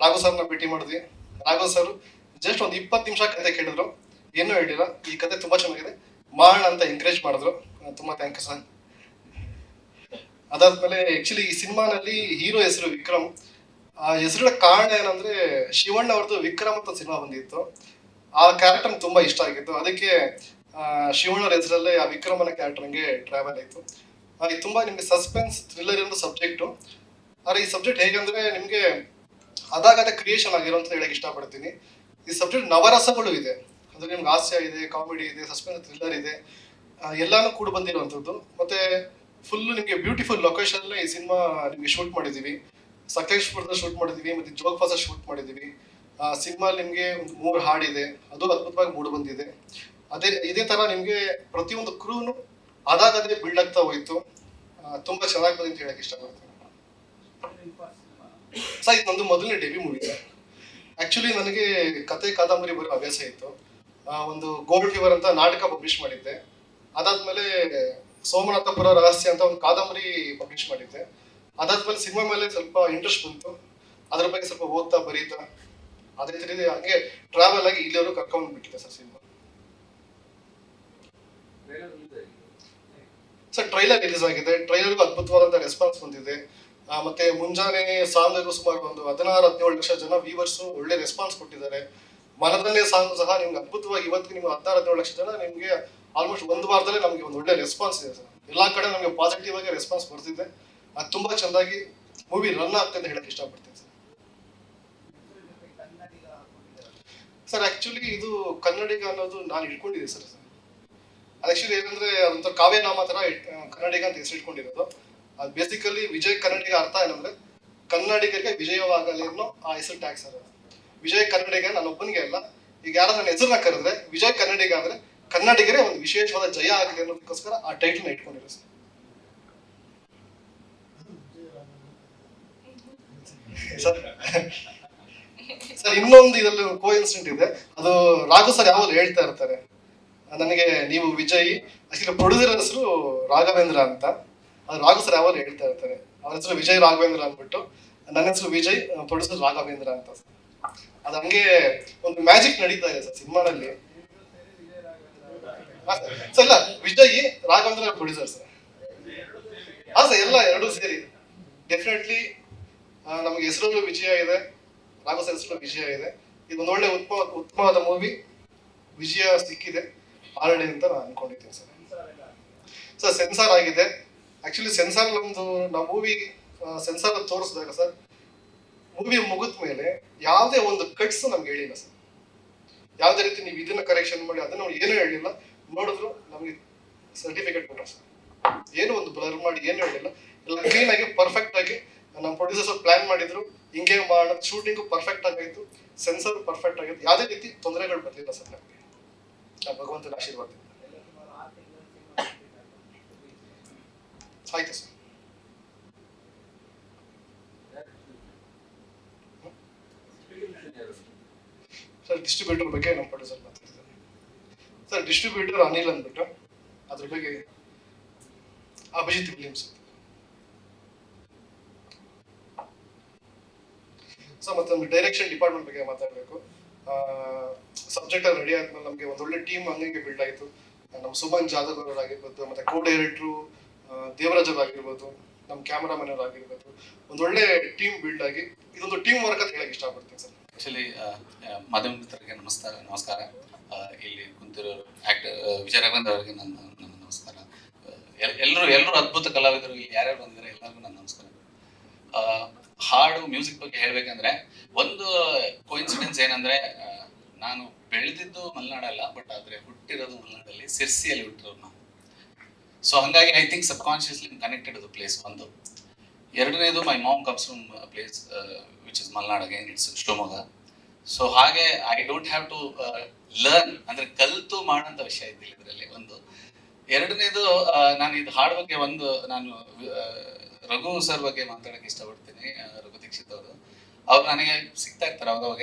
ರಾಘು ಸರ್ನ ಭೇಟಿ ಮಾಡಿದ್ವಿ. ರಾಘು ಸರ್ ಜಸ್ಟ್ ಒಂದು ಇಪ್ಪತ್ತು ನಿಮಿಷ ಕತೆ ಕೇಳಿದ್ರು. ಏನೂ ಹೇಳಿಲ್ಲ. ಈ ಕತೆ ತುಂಬ ಚೆನ್ನಾಗಿದೆ. ಮಾಡೋಣ ಅಂತ ಎಂಕರೇಜ್ ಮಾಡಿದ್ರು. ತುಂಬ ಥ್ಯಾಂಕ್ ಯು ಸರ್ ಅದಾದ್ಮೇಲೆ ಆ್ಯಕ್ಚುಲಿ ಈ ಸಿನಿಮಾನಲ್ಲಿ ಹೀರೋ ಹೆಸರು ವಿಕ್ರಮ್. ಆ, ಹೆಸರಿನ ಕಾರಣ ಏನಂದ್ರೆ ಶಿವಣ್ಣ ಅವ್ರದ್ದು ವಿಕ್ರಮ್ ಅಂತ ಸಿನಿಮಾ ಬಂದಿತ್ತು. ಆ ಕ್ಯಾರೆಕ್ಟರ್ ತುಂಬಾ ಇಷ್ಟ ಆಗಿತ್ತು ಅದಕ್ಕೆ ಶಿವಣ್ಣ ಶಿವಣ್ಣವ್ರ ಹೆಸರಲ್ಲೇ ಆ ವಿಕ್ರಮನ ಕ್ಯಾರೆಕ್ಟರ್ ನಂಗೆ ಟ್ರಾವೆಲ್ ಆಯ್ತು. ಇದು ತುಂಬಾ ನಿಮಗೆ ಸಸ್ಪೆನ್ಸ್ ಥ್ರಿಲ್ಲರ್ ಇರೋ ಸಬ್ಜೆಕ್ಟು ಆದರೆ ಈ ಸಬ್ಜೆಕ್ಟ್ ಹೇಗಂದ್ರೆ ನಿಮಗೆ ಅದಾಗದ ಕ್ರಿಯೇಷನ್ ಆಗಿರೋ ಅಂತ ಹೇಳಕ್ ಇಷ್ಟಪಡ್ತೀನಿ. ಈ ಸಬ್ಜೆಕ್ಟ್ ನವರಸಗಳು ಇದೆ. ಅಂದ್ರೆ ನಿಮ್ಗೆ ಹಾಸ್ಯ ಇದೆ ಕಾಮಿಡಿ ಇದೆ ಸಸ್ಪೆನ್ಸ್ ಥ್ರಿಲ್ಲರ್ ಇದೆ. ಎಲ್ಲಾನು ಕೂಡ ಬಂದಿರುವಂಥದ್ದು ಮತ್ತೆ ಫುಲ್ ನಿಮಗೆ ಬ್ಯೂಟಿಫುಲ್ ಲೊಕೇಶನ್ ಈ ಸಿನಿಮಾ ನಿಮಗೆ ಶೂಟ್ ಮಾಡಿದೀವಿ. ಸಕಲೇಶ್ಪುರದಲ್ಲಿ ಶೂಟ್ ಮಾಡಿದೀವಿ, ಮತ್ತೆ ಜೋಗ್ ಫಾಸ ಶೂಟ್ ಮಾಡಿದೀವಿ. ಸಿನಿಮಾ ನಿಮಗೆ ಮೂರು ಹಾಡಿದೆ, ಅದು ಅದ್ಭುತವಾಗಿ ಮೂಡಿ ಬಂದಿದೆ. ಅದೇ, ಇದೇ ತರ ನಿಮಗೆ ಪ್ರತಿಯೊಂದು ಕ್ರೂನು ಅದಾಗದೇ ಬಿಲ್ಡ್ ಆಗ್ತಾ ಹೋಯ್ತು. ತುಂಬಾ ಚೆನ್ನಾಗಿ ಬಂದಿದೆ ಅಂತ ಹೇಳಕ್ ಇಷ್ಟಪಡ್ತೀನಿ. ಸರ್, ಇದು ನಂದು ಮೊದಲನೇ ಡೆಬ್ಯೂ ಮೂವಿ ಆಕ್ಚುಲಿ ನನಗೆ ಕತೆ ಕಾದಂಬರಿ ಬರೋ ಅಭ್ಯಾಸ ಇತ್ತು. ಒಂದು ಗೋಲ್ಡ್ ಫೀವರ್ ಅಂತ ನಾಟಕ ಪಬ್ಲಿಷ್ ಮಾಡಿದ್ದೆ. ಅದಾದ್ಮೇಲೆ ಸೋಮನಾಥಪುರ ರಹಸ್ಯ ಅಂತ ಒಂದು ಕಾದಂಬರಿ ಪಬ್ಲಿಷ್ ಮಾಡಿದ್ದೆ. ಅದಾದ್ಮೇಲೆ ಸಿನಿಮಾ ಮೇಲೆ ಸ್ವಲ್ಪ ಇಂಟ್ರೆಸ್ಟ್ ಬಂತು. ಅದ್ರ ಬಗ್ಗೆ ಸ್ವಲ್ಪ ಓದ್ತಾ ಬರೀತಾ ಅದೇ ರೀತಿ ಹಂಗೆ ಟ್ರಾವೆಲ್ ಆಗಿ ಇಲ್ಲಿವರೆಗೂ ಕರ್ಕೊಂಡು ಬಿಟ್ಟಿದೆ sir cinema. Sir trailer release ಆಗಿದೆ. ಟ್ರೈಲರ್ಗೂ ಅದ್ಭುತವಾದಂಥ ರೆಸ್ಪಾನ್ಸ್ ಬಂದಿದೆ. ಮತ್ತೆ ಮುಂಜಾನೆ ಸಾಂಗ್ಗೂ ಸುಮಾರು ಒಂದು ಹದಿನಾರು ಹದಿನೇಳು ಲಕ್ಷ ಜನ ವ್ಯೂವರ್ಸ್ ಒಳ್ಳೆ ರೆಸ್ಪಾನ್ಸ್ ಕೊಟ್ಟಿದ್ದಾರೆ. ಮನದಲ್ಲೇ ಸಾಂಗ್ ಸಹ ನಿಮ್ಗೆ ಅದ್ಭುತವಾಗಿ ಇವತ್ತಿಗೆ ನಿಮ್ಗೆ ಹದಿನಾರು ಹದಿನೇಳು ಲಕ್ಷ ಜನ ನಿಮಗೆ ಆಲ್ಮೋಸ್ಟ್ ಒಂದು ವಾರದಲ್ಲೇ ನಮಗೆ ಒಂದು ಒಳ್ಳೆ ರೆಸ್ಪಾನ್ಸ್ ಇದೆ ಸರ್. ಎಲ್ಲಾ ಕಡೆ ನಮಗೆ ಪಾಸಿಟಿವ್ ಆಗಿ ರೆಸ್ಪಾನ್ಸ್ ಬರ್ತಿದೆ. ಅದು ತುಂಬಾ ಚೆನ್ನಾಗಿ ಮೂವಿ ರನ್ ಆಗ್ತದೆ ಅಂತ ಹೇಳಕ್ ಇಷ್ಟಪಡ್ತೀನಿ. ಸರ್ ಆಕ್ಚುಲಿ ಇದು ಕನ್ನಡಿಗ ಅನ್ನೋದು ನಾನು ಇಟ್ಕೊಂಡಿದ್ದೆ ಸರ್. ಆಕ್ಚುಲಿ ಏನಂದ್ರೆ ಒಂಥರ ಕಾವ್ಯನಾಮ ತರ ಕನ್ನಡಿಗ ಅಂತ ಹೆಸರು ಇಟ್ಕೊಂಡಿರೋದು. ಅದು ಬೇಸಿಕಲಿ ವಿಜಯ ಕನ್ನಡಿಗ ಅರ್ಥ ಏನಂದ್ರೆ ಕನ್ನಡಿಗರಿಗೆ ವಿಜಯವಾಗಲಿ ಅನ್ನೋ ಆ ಹೆಸರು ಟ್ಯಾಗ್ ಸರ್ ವಿಜಯ್ ಕನ್ನಡಿಗ ನಾನು ಒಬ್ಬನಿಗೆ ಅಲ್ಲ ಈಗ ಯಾರು ನನ್ನ ಹೆಸರನ್ನ ಕರೆದ್ರೆ ವಿಜಯ್ ಕನ್ನಡಿಗ ಅಂದ್ರೆ ಕನ್ನಡಿಗರೇ ಒಂದು ವಿಶೇಷವಾದ ಜಯ ಆಗಲಿ ಅನ್ನೋದಕ್ಕೋಸ್ಕರ ಆ ಟೈಟಲ್ ಇಟ್ಕೊಂಡಿರೋ ಸರ್. ಸರ್ ಸರ್, ಇನ್ನೊಂದು ಇದರಲ್ಲಿ ಕೋ ಇನ್ಸಿಡೆಂಟ್ ಇದೆ. ಅದು ರಾಘು ಸರ್ ಯಾವಾಗಲೂ ಹೇಳ್ತಾ ಇರ್ತಾರೆ. ನನಗೆ ನೀವು ವಿಜಯ್ ಆಕ್ಚುಲಿ ಪ್ರೊಡ್ಯೂಸರ್ ಹೆಸರು ರಾಘವೇಂದ್ರ ಅಂತ. ಅದು ರಾಘು ಸರ್ ಯಾವಾಗಲೂ ಹೇಳ್ತಾ ಇರ್ತಾರೆ. ಅವ್ರ ಹೆಸರು ವಿಜಯ್ ರಾಘವೇಂದ್ರ ಅಂದ್ಬಿಟ್ಟು, ನನ್ನ ಹೆಸರು ವಿಜಯ್ ಪ್ರೊಡ್ಯೂಸರ್ ರಾಘವೇಂದ್ರ ಅಂತ ಅದು ಹಂಗೆ ಒಂದು ಮ್ಯಾಜಿಕ್ ನಡೀತಾ ಇದೆ ಸರ್ ಸಿನಿಮಾದಲ್ಲಿ. ಸರ್ ಇಲ್ಲ, ವಿಜಯ್, ರಾಘವೇಂದ್ರ ಪ್ರೊಡ್ಯೂಸರ್ ಸರ್. ಹಾ ಸರ್, ಎಲ್ಲ ಎರಡೂ ಸೇರಿ. ಡೆಫಿನೆಟ್ಲಿ ನಮಗೆ ಹೆಸರಲ್ಲೂ ವಿಜಯ ಇದೆ. ರಾಘು ಹೆಸರಲ್ಲೂ ವಿಜಯ ಇದೆ. ಇದು ಒಂದು ಒಳ್ಳೆ ಉತ್ತಮ, ಉತ್ತಮವಾದ ಮೂವಿ ವಿಜಯ ಸಿಕ್ಕಿದೆ. ಆಲ್ರೆಡಿ ಅಂತ ನಾನು ಅನ್ಕೊಂಡಿದ್ದೀನಿ ಸರ್. ಸರ್, ಸೆನ್ಸಾರ್ ಆಗಿದೆ. ಆಕ್ಚುಲಿ ಸೆನ್ಸಾರ್ ನಮ್ದು ನಾವು ಮೂವಿ ಸೆನ್ಸಾರ್ ತೋರಿಸಿದಾಗ ಸರ್ ಮೂವಿ ಮುಗಿದ ಮೇಲೆ ಯಾವುದೇ ಒಂದು ಕಟ್ಸ್ ನಮ್ಗೆ ಹೇಳಿಲ್ಲ ಸರ್. ಯಾವುದೇ ರೀತಿ ನೀವು ಇದನ್ನ ಕರೆಕ್ಷನ್ ಮಾಡಿ, ಅದನ್ನ ಏನೂ ಹೇಳಿಲ್ಲ. ನೋಡಿದ್ರು ನಮಗೆ ಸರ್ಟಿಫಿಕೇಟ್ ಕೊಟ್ಟರು ಸರ್. ಏನು ಒಂದು ಬ್ಲರ್ ಮಾಡಿ ಏನು ಹೇಳಿಲ್ಲ. ಎಲ್ಲ ಕ್ಲೀನ್ ಆಗಿ ಪರ್ಫೆಕ್ಟ್ ಆಗಿ ನಮ್ಮ ಪ್ರೊಡ್ಯೂಸರ್ಸ್ ಪ್ಲಾನ್ ಮಾಡಿದ್ರು, ಹಿಂಗೆ ಮಾಡೋದು ಶೂಟಿಂಗು ಪರ್ಫೆಕ್ಟ್ ಆಗಿತ್ತು ಸೆನ್ಸರ್ ಪರ್ಫೆಕ್ಟ್ ಆಗಿತ್ತು ಯಾವುದೇ ರೀತಿ ತೊಂದರೆಗಳು ಬರಲಿಲ್ಲ ಸರ್ ನಮಗೆ. ಆ ಭಗವಂತನ ಆಶೀರ್ವಾದ. ಆಯ್ತು ಸರ್. ಸರ್ ಡಿಸ್ಟ್ರಿಬ್ಯೂಟರ್ ಬಗ್ಗೆ ನಮ್ಮ ಪ್ರೊಡ್ಯೂಸರ್ ಮಾತಾಡ್ತಾರೆ. ಸರ್ ಡಿಸ್ಟ್ರಿಬ್ಯೂಟರ್ ಅನಿಲ್ ಅಂದ್ಬಿಟ್ಟು, ಅದ್ರ ಬಗ್ಗೆ ಅಭಿಜಿತ್ ವಿಲಿಯಮ್ಸ್ ಸೊ ಮತ್ತೆ ಒಂದು ಡೈರೆಕ್ಷನ್ ಡಿಪಾರ್ಟ್ಮೆಂಟ್ ಬಗ್ಗೆ ಮಾತಾಡಬೇಕು. ಸಬ್ಜೆಕ್ಟ್ ಅಲ್ಲಿ ರೆಡಿ ಆದ್ಮೇಲೆ ನಮಗೆ ಒಂದು ಒಳ್ಳೆ ಟೀಮ್ ಹಂಗೆ ಬಿಲ್ಡ್ ಆಯಿತು. ನಮ್ಮ ಸುಮನ್ ಜಾಧವ್ ಅವರಾಗಿರ್ಬೋದು ಮತ್ತೆ ಕೋ ಡೈರೆಕ್ಟ್ರು ದೇವರಾಜ್ ಆಗಿರ್ಬೋದು ನಮ್ಮ ಕ್ಯಾಮರಾಮನ್ ಆಗಿರ್ಬೋದು ಒಳ್ಳೆ ಟೀಮ್ ಬಿಲ್ಡ್ ಆಗಿ ಇದೊಂದು ಟೀಮ್ ವರ್ಕ್ ಅಂತ ಹೇಳಕ್ ಇಷ್ಟಪಡ್ತೀನಿ ಸರ್. ಆಕ್ಚುಲಿ ಮಾಧ್ಯಮ ಮಿತ್ರರಿಗೆ ನಮಸ್ಕಾರ ನಮಸ್ಕಾರ. ಇಲ್ಲಿ ಕುಂತಿರೋ ಆಕ್ಟರ್ ವಿಜಯ ರಾಘವೇಂದ್ರ ಅವರಿಗೆ ನನ್ನ ನನ್ನ ನಮಸ್ಕಾರ. ಎಲ್ಲರೂ ಎಲ್ಲರೂ ಅದ್ಭುತ ಕಲಾವಿದರು ಇಲ್ಲಿ ಯಾರ್ಯಾರು ಬಂದಿದ್ದಾರೆ ಎಲ್ಲರಿಗೂ ನನ್ನ ನಮಸ್ಕಾರ. ಹಾಡು ಮ್ಯೂಸಿಕ್ ಬಗ್ಗೆ ಹೇಳ್ಬೇಕಂದ್ರೆ ಒಂದು ಕೋಇನ್ಸಿಡೆನ್ಸ್ ಏನಂದ್ರೆ ನಾನು ಬೆಳೆದಿದ್ದು ಮಲೆನಾಡಲ್ಲ ಬಟ್ ಆದ್ರೆ ಹುಟ್ಟಿರೋದು ಮಲೆನಾಡಲ್ಲಿ ಸಿರ್ಸಿಯಲ್ಲಿ ಹುಟ್ಟಿರೋದು ನಾವು. ಸೊ ಹಂಗಾಗಿ I think subconsciously connected ಅದು ಪ್ಲೇಸ್ ಒಂದು. ಎರಡನೇದು my mom comes place which is Malnad again it's Shivamogga. So ಹಾಗೆ I don't have to learn ಅಂದ್ರೆ ಕಲ್ತು ಮಾಡಂತ ವಿಷಯ ಇದ್ದಿಲ್ಲ ಇದರಲ್ಲಿ ಒಂದು. ಎರಡನೇದು ನಾನು ಇದು ಹಾಡ್ ಬಗ್ಗೆ ಒಂದು, ನಾನು ರಘು ಸರ್ ಬಗ್ಗೆ ಮಾತಾಡಕ್ಕೆ ಇಷ್ಟಪಡ್ತೀನಿ. ಆ, ರಘು ಅವರು ಅವ್ರು ನನಗೆ ಸಿಗ್ತಾ ಇರ್ತಾರೆ ಅವಾಗವಾಗ.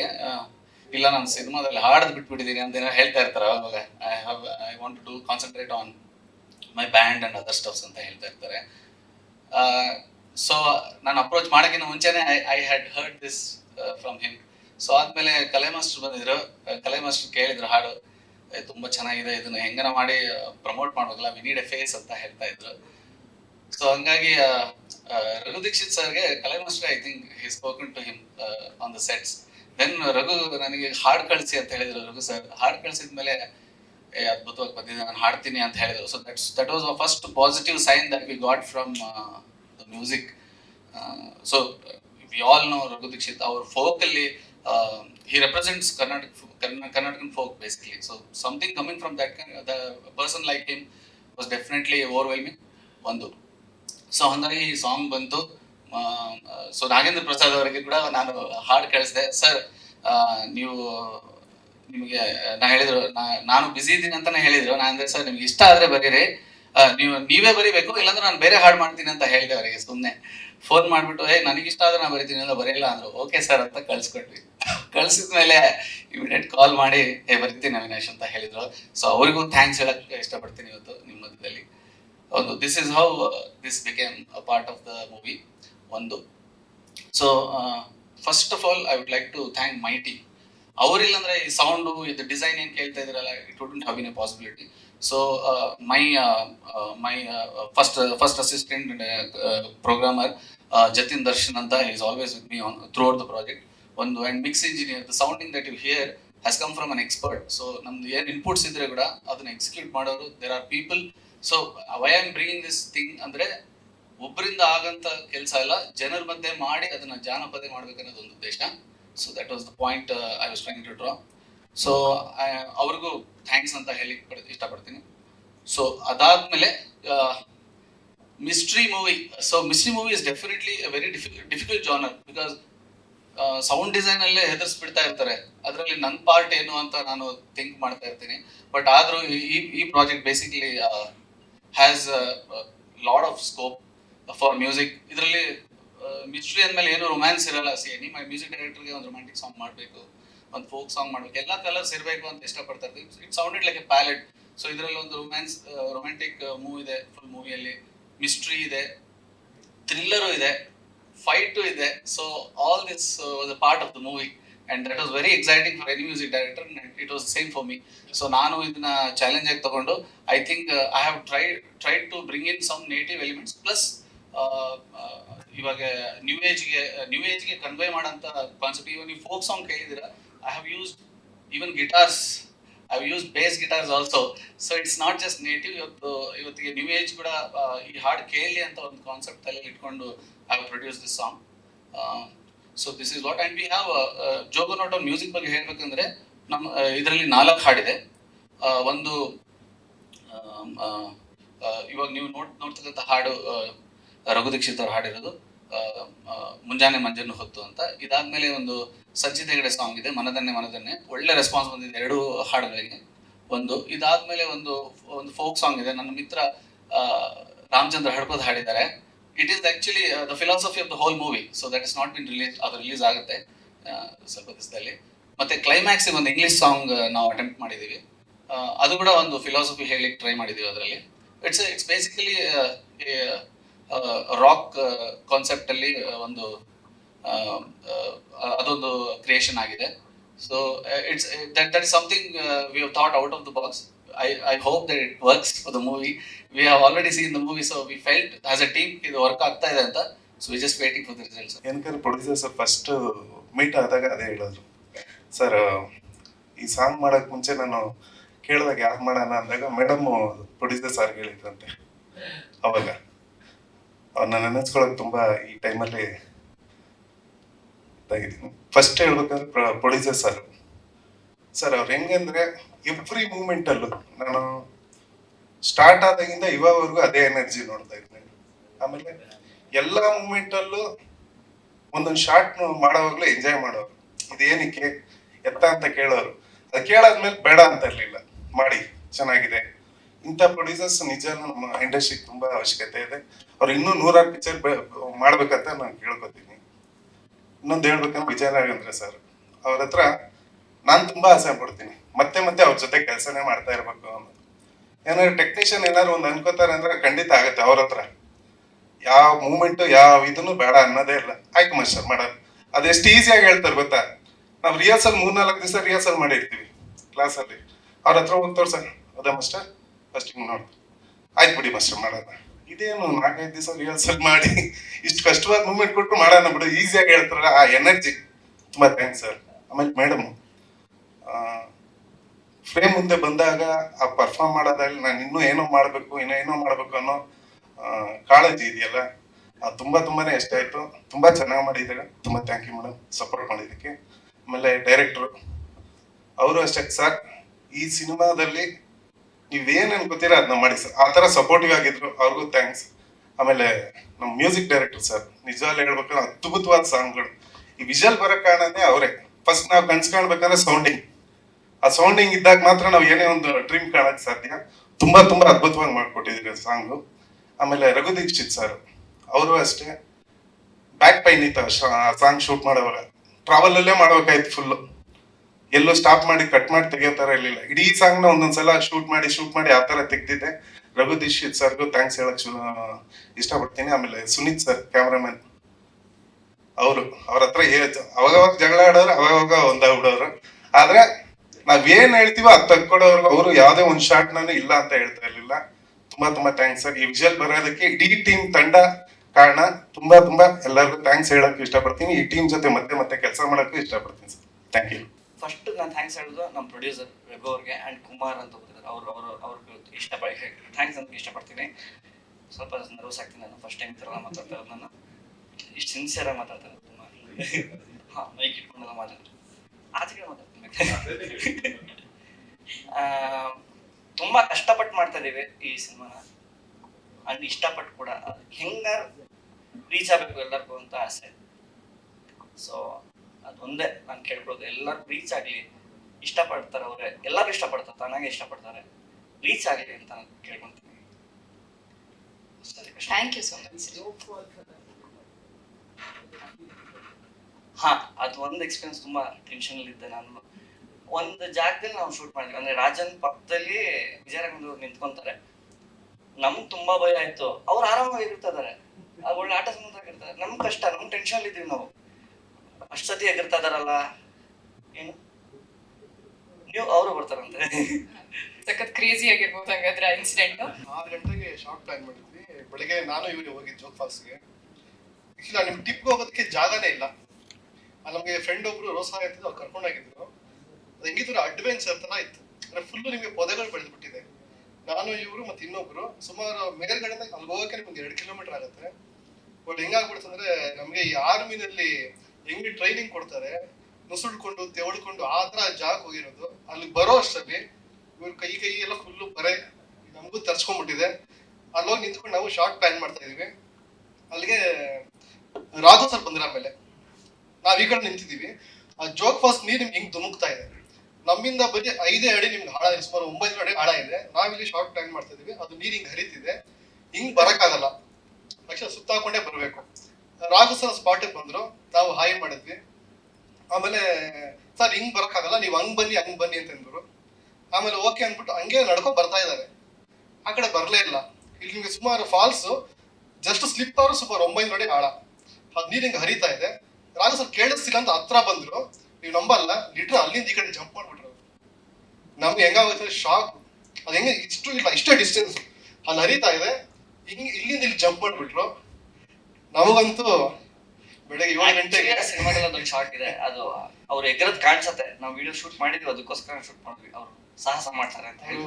ಇಲ್ಲ ನಾನು ಸಿನಿಮಾದಲ್ಲಿ ಹಾಡದ್ ಬಿಟ್ಬಿಟ್ಟಿದ್ದೀನಿ ಅಂತ ಏನೋ ಹೇಳ್ತಾ ಇರ್ತಾರೆ ಅವಾಗ I have I want to concentrate on my band and other stuffs ಅಂತ ಹೇಳ್ತಾ ಇರ್ತಾರೆ. ಸೊ ನಾನು ಅಪ್ರೋಚ್ ಮಾಡೋಕ್ಕಿಂತ ಮುಂಚೆನೆ I I had heard this from him so ಆದ್ಮೇಲೆ ಕಲೆ ಮಾಸ್ಟರ್ ಬಂದಿದ್ರು. ಕಲೆ ಮಾಸ್ಟರ್ ಕೇಳಿದ್ರು ಹಾಡು. ತುಂಬಾ ಚೆನ್ನಾಗಿದೆ ಇದನ್ನ ಹೆಂಗನ ಮಾಡಿ ಪ್ರಮೋಟ್ ಮಾಡೋದಿಲ್ಲ ವಿ ನೀಡ್ ಎ ಫೇಸ್ ಅಂತ ಹೇಳ್ತಾ ಇದ್ರು. ಸೊ ಹಂಗಾಗಿ ರಘು ದೀಕ್ಷಿತ್ ಸರ್ಗೆ Kalai master I think he spoken to him on the sets then Raghu ನನಗೆ ಹಾಡ್ ಕಳಿಸಿ ಅಂತ ಹೇಳಿದ್ರು, ರಘು ಸರ್. ಹಾಡ್ ಕಳಿಸಿದ್ಮೇಲೆ, ಏ, ಅದ್ಭುತವಾಗಿ ಬಂದಿದೆ, ನಾನು ಹಾಡ್ತೀನಿ ಅಂತ ಹೇಳಿದ್ರು. So that's that was first positive sign that we got from the music so we all know Raghu Dixit, ಅವ್ರ ಫೋಕ್ ಅಲ್ಲಿ he represents Karnataka Karnatakan folk basically so something coming from that the person like him was definitely overwhelming ಒಂದು. So ಹಂಗಾಗಿ ಈ song ಬಂತು. So Nagendra Prasad ಅವರಿಗೆ ಕೂಡ ನಾನು ಹಾಡ್ ಕಳಿಸಿದೆ ಸರ್ ನೀವು, ನಿಮಗೆ, ನಾ ಹೇಳಿದ್ರು, ನಾ- ನಾನು ಬಿಸಿ ಇದ್ದೀನಿ ಅಂತಾನೆ ಹೇಳಿದ್ರು. ನಾನು ಅಂದ್ರೆ ಸರ್ ನಿಮ್ಗೆ ಇಷ್ಟ ಆದ್ರೆ ಬರೀರಿ. ನೀವು, ನೀವೇ ಬರಿಬೇಕು, ಇಲ್ಲಾಂದ್ರೆ ನಾನು ಬೇರೆ ಹಾಡ್ ಮಾಡ್ತೀನಿ ಅಂತ ಹೇಳಿದೆ ಅವರಿಗೆ ಸುಮ್ಮನೆ ಫೋನ್ ಮಾಡ್ಬಿಟ್ಟು ಏ ನನಗೆ ಇಷ್ಟ ಆದ್ರೆ ನಾನು ಬರಿತೀನಿ ಅಂತ ಬರೀಲ್ಲ ಅಂದ್ರು. ಓಕೆ ಸರ್ ಅಂತ ಕಳ್ಸ್ಕೊಟ್ವಿ. ಕಳ್ಸಿದ್ಮೇಲೆ ಇಮಿಡಿಯೇಟ್ ಕಾಲ್ ಮಾಡಿ ಏ ಬರ್ತೀನಿ ಅವಿನಾಶ್ ಅಂತ ಹೇಳಿದ್ರು. ಸೊ ಅವ್ರಿಗೂ ಥ್ಯಾಂಕ್ಸ್ ಹೇಳಕ್ ಇಷ್ಟಪಡ್ತೀನಿ ಇವತ್ತು ನಿಮ್ಮ ಮಧ್ಯದಲ್ಲಿ. ಒಂದು this is how this became a part of the movie ಒಂದು. So first of all I would like to thank my team ಅವರಿಲ್ಲ ಅಂದ್ರೆ ಈ ಸೌಂಡು ಇದು ಡಿಸೈನ್ ಏನ್ ಕೇಳ್ತಾ ಇದ್ರಲ್ಲ it would have in a possibility so my my first first assistant programmer Jatin Darshan ಅಂತ is always with me on throughout the project ಒಂದು and mix engineer the sounding that you hear has come from an expert so ನಮ್ದು ಏನ್ inputs ಇದ್ರೆ ಕೂಡ ಅದನ್ನ execute ಮಾಡೋರು there are people so why am bringing this thing ಅಂದ್ರೆ ಒಬ್ಬರಿಂದ ಆಗಂತ ಕೆಲಸ ಇಲ್ಲ ಜನರ ಮಧ್ಯೆ ಮಾಡಿ ಅದನ್ನ ಜಾನಪದ ಮಾಡ್ಬೇಕನ್ನೋದು ಒಂದು ಉದ್ದೇಶ. So that was the point I was trying to draw so ಅವ್ರಿಗೂ ಥ್ಯಾಂಕ್ಸ್ ಅಂತ ಹೇಳಿ ಇಷ್ಟಪಡ್ತೀನಿ. ಸೊ ಅದಾದ್ಮೇಲೆ mystery movie so mystery movie is definitely very difficult genre because sound design ಅಲ್ಲೇ ಹೆದರ್ಸ್ಬಿಡ್ತಾ ಇರ್ತಾರೆ. ಅದರಲ್ಲಿ ನನ್ನ ಪಾರ್ಟ್ ಏನು ಅಂತ ನಾನು ಥಿಂಕ್ ಮಾಡ್ತಾ ಇರ್ತೀನಿ. ಬಟ್ ಆದ್ರೂ ಈ ಈ project basically has lot of scope for music ಇದರಲ್ಲಿ ಮಿಸ್ಟ್ರಿ ಅಂದಮೇಲೆ ಏನು ರೊಮ್ಯಾನ್ಸ್ ಇರಲ್ಲ. ಸಿ ಎನಿ ಮೈ ಮ್ಯೂಸಿಕ್ ಡೈರೆಕ್ಟರ್ಗೆ ಒಂದು ರೊಮ್ಯಾಂಟಿಕ್ ಸಾಂಗ್ ಮಾಡಬೇಕು, ಒಂದು ಫೋಕ್ ಸಾಂಗ್ ಮಾಡಬೇಕು, ಎಲ್ಲ ಕಲರ್ಸ್ ಇರಬೇಕು ಅಂತ ಇಷ್ಟಪಡ್ತಾ ಇರ್ತೀವಿ. It sounded like a palette so ಇದರಲ್ಲಿ ಒಂದು ರೊಮ್ಯಾನ್ಸ್ ರೊಮ್ಯಾಂಟಿಕ್ ಮೂವ್ ಇದೆ ಫುಲ್ ಮೂವಿಯಲ್ಲಿ ಮಿಸ್ಟ್ರಿ ಇದೆ ಥ್ರಿಲ್ಲರು ಇದೆ ಫೈಟು ಇದೆ. So all this was a part of the movie and that was very exciting for any music director it was same for me so ನಾನು ಇದನ್ನ challenge ಆಗಿ ತಗೊಂಡು I think I have try try to bring in some native elements plus ಇವಾಗ new ಏಜ್ಗೆ new ಏಜ್ಗೆ convey ಮಾಡೋಂಥ concept even ನೀವು folk song ಕೇಳಿದಿರ I have use even guitars I use bass guitars also so it's not just native ಇವತ್ತು, ಇವತ್ತಿಗೆ new age ಕೂಡ ಈ ಹಾಡು ಕೇಳಿ ಅಂತ ಒಂದು ಕಾನ್ಸೆಪ್ಟ್ ಅಲ್ಲಿ ಇಟ್ಕೊಂಡು I produce this song so this is what and we have ಜೋಗನೋಟ್ music ಬಗ್ಗೆ ಹೇಳ್ಬೇಕಂದ್ರೆ ನಮ್ಮ ಇದರಲ್ಲಿ ನಾಲ್ಕು ಹಾಡಿದೆ. ಆ, ಒಂದು ಆ, ಆ, ಇವಾಗ ನೀವು ನೋಡ್ ನೋಡ್ತಕ್ಕಂಥ ಹಾಡು ರಘು ದೀಕ್ಷಿತ್ ಅವ್ರು ಹಾಡಿರೋದು ಮುಂಜಾನೆ ಮಂಜನ್ನು ಹೊತ್ತು ಅಂತ. ಇದಾದ್ಮೇಲೆ ಒಂದು ಸಂಚಿತ ಹೆಗಡೆ ಸಾಂಗ್ ಇದೆ ಮನದನ್ನೇ ಮನದನ್ನೇ. ಒಳ್ಳೆ ರೆಸ್ಪಾನ್ಸ್ ಬಂದಿದೆ ಎರಡು ಹಾಡುಗಳಿಗೆ. ಒಂದು ಇದಾದ್ಮೇಲೆ ಒಂದು ಒಂದು ಫೋಕ್ ಸಾಂಗ್ ಇದೆ. ನನ್ನ ಮಿತ್ರ ರಾಮಚಂದ್ರ ಹಡ್ಪದ್ ಹಾಡಿದ್ದಾರೆ. It is actually the philosophy of the whole movie so that is not been release ಅದು ರಿಲೀಸ್ ಆಗುತ್ತೆ. ಆ, ಸ್ವಲ್ಪ ದಿವಸದಲ್ಲಿ. ಮತ್ತೆ ಕ್ಲೈಮ್ಯಾಕ್ಸ್ ಒಂದು ಇಂಗ್ಲಿಷ್ ಸಾಂಗ್ ನಾವು ಅಟೆಂಪ್ಟ್ ಮಾಡಿದೀವಿ ಅದು ಕೂಡ ಒಂದು ಫಿಲಾಸಫಿ ಹೇಳಿ ಟ್ರೈ ಮಾಡಿದೀವಿ ಅದರಲ್ಲಿ. It's it's basically rock concept ಅಲ್ಲಿ ಒಂದು ಆ, ಅದೊಂದು ಕ್ರಿಯೇಷನ್ ಆಗಿದೆ. So it's that that is something we thought out of the box I I hope that it works for the movie we have already seen the movie so we felt as a team ಇದು work ಆಗ್ತಾ ಇದೆ ಅಂತ. So we just waiting for the results ಏನಕಂದ್ರೆ producer sir first meet ಆದಾಗ ಅದೇ ಹೇಳಿದ್ರು. Sir ಈ song ಮಾಡಕ್ ಮುಂಚೆ ನಾನು ಕೇಳಿದಾಗ ಯಾರು ಮಾಡೋಣ? ಅಂದಾಗ ಮೇಡಮ್ ಪ್ರೊಡ್ಯೂಸರ್ ಸರ್ ಹೇಳಿದ್ರಂತೆ. ಅವಾಗ ಅವ್ರನ್ನ ನೆನೆಸ್ಕೊಳಕ್ ತುಂಬಾ ಈ ಟೈಮಲ್ಲಿ ಫಸ್ಟ್ ಹೇಳ್ಬೇಕಂದ್ರೆ ಪ್ರೊಡ್ಯೂಸರ್ ಸರ್ ಸರ್, ಅವ್ರು ಹೆಂಗಂದ್ರೆ ಎವ್ರಿ ಮೂಮೆಂಟ್ ಅಲ್ಲೂ ನಾನು ಸ್ಟಾರ್ಟ್ ಆದಾಗಿಂದ ಇವಾಗವರೆಗೂ ಅದೇ ಎನರ್ಜಿ ನೋಡ್ತಾ ಇದ್ದೀನಿ ಆಮೇಲೆ ಎಲ್ಲ ಮೂಮೆಂಟ್ ಅಲ್ಲೂ ಒಂದೊಂದು ಶಾರ್ಟ್ ಮಾಡೋವಾಗ್ಲೂ ಎಂಜಾಯ್ ಮಾಡೋರು. ಇದೇನಕ್ಕೆ ಎತ್ತ ಅಂತ ಕೇಳೋರು. ಅದು ಕೇಳಾದ್ಮೇಲೆ ಬೇಡ ಅಂತ ಇರ್ಲಿಲ್ಲ. ಮಾಡಿ, ಚೆನ್ನಾಗಿದೆ. ಇಂಥ ಪ್ರೊಡ್ಯೂಸರ್ಸ್ ನಿಜ ನಮ್ಮ ಇಂಡಸ್ಟ್ರಿಗೆ ತುಂಬಾ ಅವಶ್ಯಕತೆ ಇದೆ. ಅವ್ರು ಇನ್ನೂ ನೂರಾರು ಪಿಕ್ಚರ್ ಮಾಡ್ಬೇಕಂತ ನಾನು ಕೇಳ್ಕೊತೀನಿ. ಇನ್ನೊಂದು ಹೇಳ್ಬೇಕಂದ್ರೆ ವಿಜಯ ರಾಘವೇಂದ್ರ ಸರ್. ಅವ್ರ ಹತ್ರ ನಾನು ತುಂಬಾ ಆಸೆ ಪಡ್ತೀನಿ. ಮತ್ತೆ ಮತ್ತೆ ಅವ್ರ ಜೊತೆ ಕೆಲಸನೇ ಮಾಡ್ತಾ ಇರ್ಬೇಕು ಅನ್ನೋದು ಏನಾದ್ರು ಟೆಕ್ನಿಷಿಯನ್ ಏನಾದ್ರು ಒಂದು ಅನ್ಕೋತಾರೆ ಅಂದ್ರೆ ಖಂಡಿತ ಆಗುತ್ತೆ ಅವ್ರ ಹತ್ರ. ಯಾವ ಮೂಮೆಂಟ್ ಯಾವ ಇದನ್ನು ಬೇಡ ಅನ್ನೋದೇ ಇಲ್ಲ. ಆಯ್ತು ಮಾಸ್ಟರ್ ಮಾಡೋದು ಅದೆಷ್ಟು ಈಸಿಯಾಗಿ ಹೇಳ್ತಾರೆ ಗೊತ್ತಾ? ನಾವು ರಿಹರ್ಸಲ್ ಮೂರ್ನಾಲ್ಕು ದಿವಸ ರಿಹರ್ಸಲ್ ಮಾಡಿರ್ತೀವಿ ಕ್ಲಾಸಲ್ಲಿ ಅವ್ರ ಹತ್ರ ಹೋಗಿ ತೋರ್ಸ ಹೌದಾ ಮಾಸ್ಟರ್? ಫಸ್ಟ್ ಹಿಂಗ್ ಆಯ್ತು ಬಿಡಿ ಮಾಸ್ಟರ್, ಮಾಡೋಣ. ಇದೇನು ನಾಲ್ಕೈದು ದಿವಸ ರಿಹರ್ಸಲ್ ಮಾಡಿ ಇಷ್ಟು ಕಷ್ಟವಾದ ಮೂಮೆಂಟ್ ಕೊಟ್ಟು ಮಾಡೋಣ ಬಿಡು. ಈಸಿಯಾಗಿ ಹೇಳ್ತಾರಲ್ಲ, ಆ ಎನರ್ಜಿ ತುಂಬಾ ಥ್ಯಾಂಕ್ಸ್ ಸರ್ ಆಮೇಲೆ ಮೇಡಮ್ ಫ್ರೇಮ್ ಮುಂದೆ ಬಂದಾಗ ಆ ಪರ್ಫಾರ್ಮ್ ಮಾಡೋದಾಗಲಿ ನಾನು ಇನ್ನೂ ಏನೋ ಮಾಡಬೇಕು, ಇನ್ನೂ ಏನೋ ಮಾಡಬೇಕು ಅನ್ನೋ ಕಾಳಜಿ ಇದೆಯಲ್ಲ ಅದು ತುಂಬಾ ತುಂಬಾನೇ ಇಷ್ಟ ಆಯಿತು. ತುಂಬಾ ಚೆನ್ನಾಗಿ ಮಾಡಿದ್ದಾರೆ. ತುಂಬಾ ಥ್ಯಾಂಕ್ ಯು ಮೇಡಮ್ ಸಪೋರ್ಟ್ ಮಾಡಿದ್ದಕ್ಕೆ. ಆಮೇಲೆ ಡೈರೆಕ್ಟ್ರು ಅವರು ಅಷ್ಟೇ ಸರ್ ಈ ಸಿನಿಮಾದಲ್ಲಿ ನೀವೇನ್ ಅನ್ಕೋತೀರ ಅದನ್ನ ಮಾಡಿ ಸರ್ ಆ ಥರ ಸಪೋರ್ಟಿವ್ ಆಗಿದ್ರು. ಅವ್ರಿಗೂ ಥ್ಯಾಂಕ್ಸ್ ಆಮೇಲೆ ನಮ್ಮ ಮ್ಯೂಸಿಕ್ ಡೈರೆಕ್ಟರ್ ಸರ್ ನಿಜವಾಗ್ಲೂ ಹೇಳ್ಬೇಕಂದ್ರೆ ಅದ್ಭುತವಾದ ಸಾಂಗ್ಗಳು ಈ ವಿಜುವಲ್ ಬರೋ ಕಾರಣನೇ ಅವರೇ. ಫಸ್ಟ್ ನಾವು ಕನ್ಸ್ ಕಾಣ್ಬೇಕಂದ್ರೆ ಸೌಂಡಿಂಗ್ ಆ ಸೌಂಡಿಂಗ್ ಇದ್ದಾಗ ಮಾತ್ರ ನಾವು ಏನೇ ಒಂದು ಡ್ರೀಮ್ ಕಾಣಕ್ ಸಾಧ್ಯ. ತುಂಬಾ ತುಂಬಾ ಅದ್ಭುತವಾಗಿ ಮಾಡ್ಕೊಟ್ಟಿದ್ರಿ ಸಾಂಗು ಆಮೇಲೆ ರಘು ದೀಕ್ಷಿತ್ ಸರ್ ಅವರು ಅಷ್ಟೇ. ಬ್ಯಾಕ್ ಪೈನ್ ಇತ್ತು ಸಾಂಗ್ ಶೂಟ್ ಮಾಡೋವಾಗ. ಟ್ರಾವೆಲ್ ಅಲ್ಲೇ ಮಾಡ್ಬೇಕಾಯ್ತು ಫುಲ್ಲು ಎಲ್ಲೂ ಸ್ಟಾಪ್ ಮಾಡಿ ಕಟ್ ಮಾಡಿ ತೆಗಿಯೋ ತರ ಇರಲಿಲ್ಲ. ಇಡೀ ಸಾಂಗ್ನ ಒಂದೊಂದ್ಸಲ ಶೂಟ್ ಮಾಡಿ ಶೂಟ್ ಮಾಡಿ ಆ ತರ ತೆಗ್ದಿದ್ದೆ. ರಘು ದೀಕ್ಷಿತ್ ಸರ್ಗೂ ಥ್ಯಾಂಕ್ಸ್ ಹೇಳಕ್ ಇಷ್ಟಪಡ್ತೀನಿ. ಆಮೇಲೆ ಸುನೀತ್ ಸರ್ ಕ್ಯಾಮ್ರಾಮನ್ ಅವರು, ಅವ್ರ ಹತ್ರ ಅವಾಗವಾಗ ಜಗಳ ಆಡೋರು, ಅವಾಗವಾಗ ಒಂದಾಗ್ಬಿಡೋರು ಆದ್ರೆ ನಾವೇನ್ ಹೇಳ್ತೀವೋ ಅದ್ ತಕ್ಕೊಡೋರು ಅವರು ಯಾವ್ದೇ ಒಂದ್ ಶಾರ್ಟ್ ನಾನು ಇಲ್ಲ ಅಂತ ಹೇಳ್ತಾ ಇರ್ಲಿಲ್ಲ. ತುಂಬಾ ತುಂಬಾ ಥ್ಯಾಂಕ್ಸ್ ಸರ್. ಈ ವಿಜುವಲ್ ಬರೋದಕ್ಕೆ ಇಡೀ ಟೀಮ್ ತಂಡ ಕಾರಣ ತುಂಬಾ ತುಂಬಾ ಎಲ್ಲರಿಗೂ ಥ್ಯಾಂಕ್ಸ್ ಹೇಳಕ್ ಇಷ್ಟಪಡ್ತೀನಿ. ಈ ಟೀಮ್ ಜೊತೆ ಮತ್ತೆ ಮತ್ತೆ ಕೆಲಸ ಮಾಡೋಕ್ಕೂ ಇಷ್ಟಪಡ್ತೀನಿ ಸರ್. ಥ್ಯಾಂಕ್ ಯು ಫಸ್ಟ್ ನಾನು ಥ್ಯಾಂಕ್ಸ್ ಹೇಳೋದು ನಮ್ಮ ಪ್ರೊಡ್ಯೂಸರ್ ರಘು ಅವ್ರಿಗೆ ಆ್ಯಂಡ್ ಕುಮಾರ್ ಅಂತ ಹೋಗಿದ್ದಾರೆ ಅವರು ಅವರು ಅವ್ರಿಗೆ ಇಷ್ಟಪಡಿ ಥ್ಯಾಂಕ್ಸ್ ಅಂತ ಇಷ್ಟಪಡ್ತೀನಿ. ಸ್ವಲ್ಪ ನರ್ವಸ್ ಆಗ್ತೀನಿ ನಾನು. ಫಸ್ಟ್ ಟೈಮ್ ಥರ ಮಾತಾಡ್ತಾ ಇರೋದು ನಾನು. ಇಷ್ಟು ಸಿನ್ಸಿಯರಾಗಿ ಮಾತಾಡ್ತಾ ಇರೋದು ಹಾಂ ಮೈಕ್ ಇಟ್ಕೊಂಡು ಮಾತಾಡ್ತೀನಿ. ಆಚೆಗೆ ಮಾತಾಡ್ತೀನಿ. ತುಂಬಾ ಕಷ್ಟಪಟ್ಟು ಮಾಡ್ತಾ ಇದೀವಿ ಈ ಸಿನಿಮಾನ. ಅಂಡ್ ಇಷ್ಟಪಟ್ಟು ಕೂಡ ಹೆಂಗ ರೀಚ್ ಆಗಬೇಕು ಎಲ್ಲರಿಗೂ ಅಂತ ಆಸೆ. ಸೊ ಅದೊಂದೇ ನಾನು ಕೇಳ್ಕೊಳ್ಳೋದು. ಎಲ್ಲರೂ ರೀಚ್ ಆಗಲಿ ಇಷ್ಟಪಡ್ತಾರೆ ಅವರೇ. ಎಲ್ಲರೂ ಇಷ್ಟಪಡ್ತಾರೆ ತನಗೆ ಇಷ್ಟಪಡ್ತಾರೆ. ರೀಚ್ ಆಗಲಿ ಅಂತ ನಾನು ಕೇಳ್ಕೊಂತೀನಿ. ಥ್ಯಾಂಕ್ ಯು ಸೋ ಮಚ್ ಹಾ ಅದು ಒಂದು ಎಕ್ಸ್ಪೀರಿಯನ್ಸ್ ತುಂಬಾ ಟೆನ್ಷನ್ ಇದ್ದೆ ನಾನು. ಒಂದು ಜಾಗದಲ್ಲಿ ನಾವು ಶೂಟ್ ಮಾಡಿದ್ವಿ. ಅಂದ್ರೆ ರಾಜನ್ ಪಕ್ಕದಲ್ಲಿ ವಿಜಯರಾಘವೇಂದ್ರ ನಿಂತ್ಕೊಂತಾರೆ. ನಮ್ಗ್ ತುಂಬಾ ಭಯ ಆಯ್ತು. ಅವ್ರು ಆರಾಮಾಗಿ ಇರ್ತಿದಾರೆ ಒಳ್ಳೆ ಆಟ ಸಮುದ್ರಾಗಿರ್ತಾರೆ ನಮ್ ಕಷ್ಟ ನಮ್ ಟೆನ್ಷನ್ ಇದ್ದೀವಿ ನಾವು. ಅಷ್ಟ್ ಸತಿ ಎಗರ್ತಾ ಇದಾರಲ್ಲ. ಏನು? ನೀವು ಅವರು ಬರ್ತಾರಂತೆ. ಸಖತ್ ಕ್ರೇಜಿ ಆಗಿರ್ಬೋದು ಹಂಗಾದ್ರೆ ಇನ್ಸಿಡೆಂಟ್ ಆರು ಗಂಟೆಗೆ ಶಾರ್ಟ್ ಪ್ಲಾನ್ ಮಾಡಿದ್ವಿ. ಬೆಳಿಗ್ಗೆ ನಾನು ಇವ್ರಿಗೆ ಹೋಗಿದ್ದು ಜೋಗ್ ಫಾಲ್ಸ್ಗೆ ಇಲ್ಲ ನಿಮ್ಗೆ ಟಿಪ್ಗೆ ಹೋಗೋದಕ್ಕೆ ಜಾಗನೇ ಇಲ್ಲ. ಅಲ್ಲಿ ನಮಗೆ ಫ್ರೆಂಡ್ ಒಬ್ರು ರೋಸಾ ಇರ್ತಿದ್ದು ಅವ್ರು ಕರ್ಕೊಂಡೋಗಿದ್ರು. ಹೆಂಗಿದ್ರು ಅಡ್ವೆಂಚರ್ ತರ ಇತ್ತು ಅಂದ್ರೆ ಫುಲ್ ನಿಮಗೆ ಪೊದೆಗಳು ಬೆಳೆದು ಬಿಟ್ಟಿದೆ ನಾನು, ಇವರು ಮತ್ತೆ ಇನ್ನೊಬ್ರು ಸುಮಾರು ಮೇಲ್ಗಡೆಯಿಂದ ಅಲ್ಲಿ ಹೋಗಕ್ಕೆ ನಿಮ್ಗೆ ಎರಡು ಕಿಲೋಮೀಟರ್ ಆಗುತ್ತೆ. ಬಟ್ ಹೆಂಗಾಗ್ಬಿಡುತ್ತೆ ಅಂದ್ರೆ ನಮ್ಗೆ ಈ ಆರ್ಮಿನಲ್ಲಿ ಹೆಂಗ್ ಟ್ರೈನಿಂಗ್ ಕೊಡ್ತಾರೆ, ನುಸುಳ್ಕೊಂಡು, ತೆವಳ್ಕೊಂಡು ಆ ತರ ಜಾಗ ಹೋಗಿರೋದು. ಅಲ್ಲಿ ಬರೋ ಅಷ್ಟರಲ್ಲಿ ಇವ್ರ ಕೈ ಕೈ ಎಲ್ಲ ಫುಲ್ಲು ಬರೆ. ನಮಗೂ ತರ್ಸ್ಕೊಂಡ್ಬಿಟ್ಟಿದೆ. ಅಲ್ಲೋಗಿ ನಿಂತ್ಕೊಂಡು ನಾವು ಶಾರ್ಟ್ ಪ್ಲಾನ್ ಮಾಡ್ತಾ ಇದೀವಿ. ಅಲ್ಲಿಗೆ ರಾಘು ಸರ್ ಬಂದ್ರ ಆಮೇಲೆ. ನಾವ್ ಈ ಕಡೆ ನಿಂತಿದೀವಿ. ಆ ಜೋಗ್ ಫಾಸ್ಟ್ ನೀರು ನಿಮ್ಗೆ ಹಿಂಗ್ ಧುಮುಕ್ತಾ ಇದೆ. ನಮ್ಮಿಂದ ಬರೀ ಐದೇ ಅಡಿ ನಿಮ್ಗೆ ಹಾಳ ಇದೆ, ಸುಮಾರು ಒಂಬೈನೂರು ಅಡಿ ಹಾಳ ಇದೆ. ನಾವಿಲ್ಲಿ ಶಾರ್ಟ್ ಟೈಮ್ ಮಾಡ್ತಾ ಇದೀವಿ ಅದು ನೀರ್ ಹಿಂಗ್ ಹರಿತಿದೆ, ಹಿಂಗ್ ಬರಕ್ಕಾಗಲ್ಲ. ತಕ್ಷಣ ಸುತ್ತಾಕೊಂಡೇ ಬರಬೇಕು. ರಾಘು ಸರ್ ಸ್ಪಾಟಿಗೆ ಬಂದ್ರು, ನಾವು ಹಾಯ್ ಮಾಡಿದ್ವಿ. ಆಮೇಲೆ, ಸರ್, ಹಿಂಗ್ ಬರಕ್ಕಾಗಲ್ಲ, ನೀವು ಹಂಗ್ ಬನ್ನಿ ಹಂಗ್ ಬನ್ನಿ ಅಂತ ಅಂದ್ರು. ಆಮೇಲೆ, ಓಕೆ ಅಂದ್ಬಿಟ್ಟು ಹಂಗೆ ನಡ್ಕೊ ಬರ್ತಾ ಇದ್ದಾರೆ. ಆ ಕಡೆ ಬರಲೇ ಇಲ್ಲ. ಇಲ್ಲಿ ನಿಮಗೆ ಸುಮಾರು ಫಾಲ್ಸ್ ಜಸ್ಟ್ ಸ್ಲಿಪ್ ಆದ್ರೂ ಸುಮಾರು ಒಂಬೈನೂರು ಅಡಿ ಹಾಳ. ಅದು ನೀರು ಹಿಂಗೆ ಹರಿತಾ ಇದೆ. ರಾಘು ಸರ್ ಕೇಳಿಸ್ತಿಲ್ಲ ಅಂತ ಹತ್ರ ಬಂದ್ರು. ನೀವು ನಂಬಲ್ಲ ಲಿಟ್ರ್ ಅಲ್ಲಿಂದ ಈ ಕಡೆ ಜಂಪ್ ಮಾಡ್ಬಿಟ್ರು. ನಮ್ಗೆ ಹೆಂಗಾಗುತ್ತೆ ಶಾಕ್ ಅದು ಹೆಂಗೆ ಇಷ್ಟು ಇಲ್ಲ ಇಷ್ಟೇ ಡಿಸ್ಟೆನ್ಸ್ ಅಲ್ಲಿ ಹರಿತಾ ಇದೆ. ಹಿಂಗೆ ಇಲ್ಲಿಂದ ಇಲ್ಲಿ ಜಂಪ್ ಮಾಡ್ಬಿಟ್ರು. ನಮಗಂತೂ ಬೆಳಗ್ಗೆ ಏಳು ಗಂಟೆಗೆ ಸಿನಿಮಾದಲ್ಲ ದೊಡ್ಡ ಶಾರ್ಟ್ ಇದೆ. ಅದು ಅವ್ರು ಎಗ್ರದ್ ಕಾಣಿಸುತ್ತೆ. ನಾವು ವಿಡಿಯೋ ಶೂಟ್ ಮಾಡಿದ್ವಿ ಅದಕ್ಕೋಸ್ಕರ ಶೂಟ್ ಮಾಡಿದ್ವಿ. ಅವ್ರು ಸಾಹಸ ಮಾಡ್ತಾರೆ ಅಂತ ಹೇಳಿ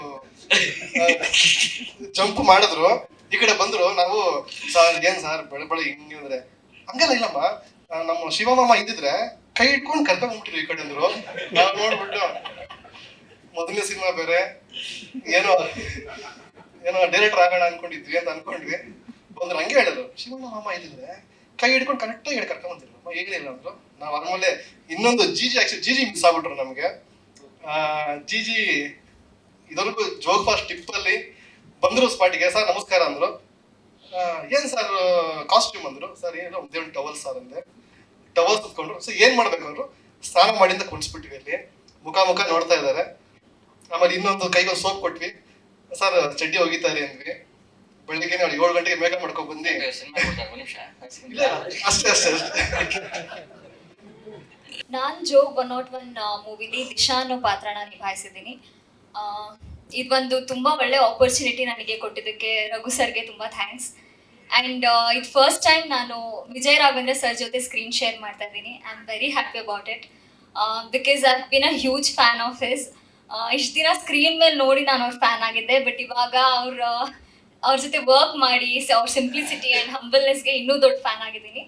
ಜಂಪ್ ಮಾಡಿದ್ರು. ಈ ಕಡೆ ಬಂದ್ರು. ನಾವು ಸರ್ ಏನ್ ಸರ್? ಬೆಳೆ ಬೆಳೆ ಹಿಂಗೆ ಅಂದ್ರೆ ಹಂಗಲ್ಲ ಇಲ್ಲಮ್ಮ. ನಮ್ಮ ಶಿವಮಾಮ ಇದ್ದಿದ್ರೆ ಕೈ ಇಟ್ಕೊಂಡು ಕರ್ಕೊಂಡ್ ಹೋಗ್ಬಿಟ್ರು ಈ ಕಡೆ ಅಂದ್ರು. ನಾವು ನೋಡ್ಬಿಟ್ಟು ಮೊದಲನೇ ಸಿನಿಮಾ ಬೇರೆ ಏನೋ ಏನೋ ಡೈರೆಕ್ಟರ್ ಆಗೋಣ ಅನ್ಕೊಂಡಿದ್ವಿ ಅಂತ ಅನ್ಕೊಂಡ್ವಿ. ಬಂದ್ರು ಹಂಗೆ ಹೇಳಿದ್ರು ಶಿವಣ್ಣ ಮಾಮ ಇದ್ರೆ ಕೈ ಹಿಡ್ಕೊಂಡು ಕರೆಕ್ಟಾಗಿ ಹೇಳಿ ಕರ್ಕೊಂಡ್ ಬಂದಿರಲ್ಲ ಏನಿಲ್ಲ ಅಂದ್ರು. ನಾವು ಆಮೇಲೆ ಇನ್ನೊಂದು ಜಿಜಿ ಆಕ್ಚುಲಿ ಜಿಜಿ ಮಿಸ್ ಆಗ್ಬಿಟ್ರು ನಮ್ಗೆ. ಆ, ಜಿ ಇದೊಂದು ಜೋಗ್ ಫಾಸ್ಟ್ ಟಿಪ್ ಅಲ್ಲಿ ಬಂದ್ರು ಸ್ಪಾಟಿಗೆ ಸರ್ ನಮಸ್ಕಾರ ಅಂದ್ರು. ಏನ್ ಸರ್ ಕಾಸ್ಟ್ಯೂಮ್ ಅಂದ್ರು. ಸರ್ ಏನೋ ಒಂದು ಟವಲ್ ಸರ್ ಅಂದೆ. ಟವಲ್ ಸುತ್ಕೊಂಡ್ರು ಸೊ ಏನ್ ಮಾಡ್ಬೇಕು ಅಂದ್ರು ಸ್ನಾನ ಮಾಡಿಂದ ಕುಣಿಸ್ಬಿಟ್ವಿ ಅಲ್ಲಿ. ಮುಖ ಮುಖ ನೋಡ್ತಾ ಇದ್ದಾರೆ. ಆಮೇಲೆ ಇನ್ನೊಂದು ಕೈಗೊಂದು ಸೋಪ್ ಕೊಟ್ವಿ. ಸರ್ ಚಡ್ಡಿ ಹೋಗಿತಾರೆ ಅಂದ್ವಿ. ಬೆಳಿಗ್ಗೆ ನಾವು ಏಳು ಗಂಟೆಗೆ ಮೇಕಪ್ ಮಾಡ್ಕೊ ಬಂದಿ ಸಿನಿಮಾ ಕೊಡ್ತಾರೆ ಒಂದ್ ನಿಮಿಷ. ಇಲ್ಲ ಅಷ್ಟೇ ಅಷ್ಟೇ ಅಷ್ಟೇ. ನಾನ್ ಜೋಗ್ ಒನ್ ನಾಟ್ ಒನ್ ಮೂವಿಲಿ ದಿಶಾ ಅನ್ನೋ ಪಾತ್ರನ ನಿಭಾಯಿಸಿದ್ದೀನಿ. ಆ, ಇದೊಂದು ತುಂಬಾ ಒಳ್ಳೆ ಆಪರ್ಚುನಿಟಿ ನನಗೆ ಕೊಟ್ಟಿದ್ದಕ್ಕೆ ರಘು ಸರ್ಗೆ ತುಂಬಾ ಥ್ಯಾಂಕ್ಸ್ ಆ್ಯಂಡ್ ಇದು ಫಸ್ಟ್ ಟೈಮ್ ನಾನು ವಿಜಯ್ ರಾಘವೇಂದ್ರ ಸರ್ ಜೊತೆ ಸ್ಕ್ರೀನ್ ಶೇರ್ ಮಾಡ್ತಾ ಇದ್ದೀನಿ. I am very happy about it because I been a huge fan of his ಇಷ್ಟು ದಿನ ಸ್ಕ್ರೀನ್ ಮೇಲೆ ನೋಡಿ ನಾನು ಅವ್ರ ಫ್ಯಾನ್ ಆಗಿದ್ದೆ. ಬಟ್ ಇವಾಗ ಅವ್ರ ಅವ್ರ ಜೊತೆ ವರ್ಕ್ ಮಾಡಿ ಅವ್ರ ಸಿಂಪ್ಲಿಸಿಟಿ ಆ್ಯಂಡ್ ಹಂಬಲ್ನೆಸ್ಗೆ ಇನ್ನೂ ದೊಡ್ಡ ಫ್ಯಾನ್ ಆಗಿದ್ದೀನಿ.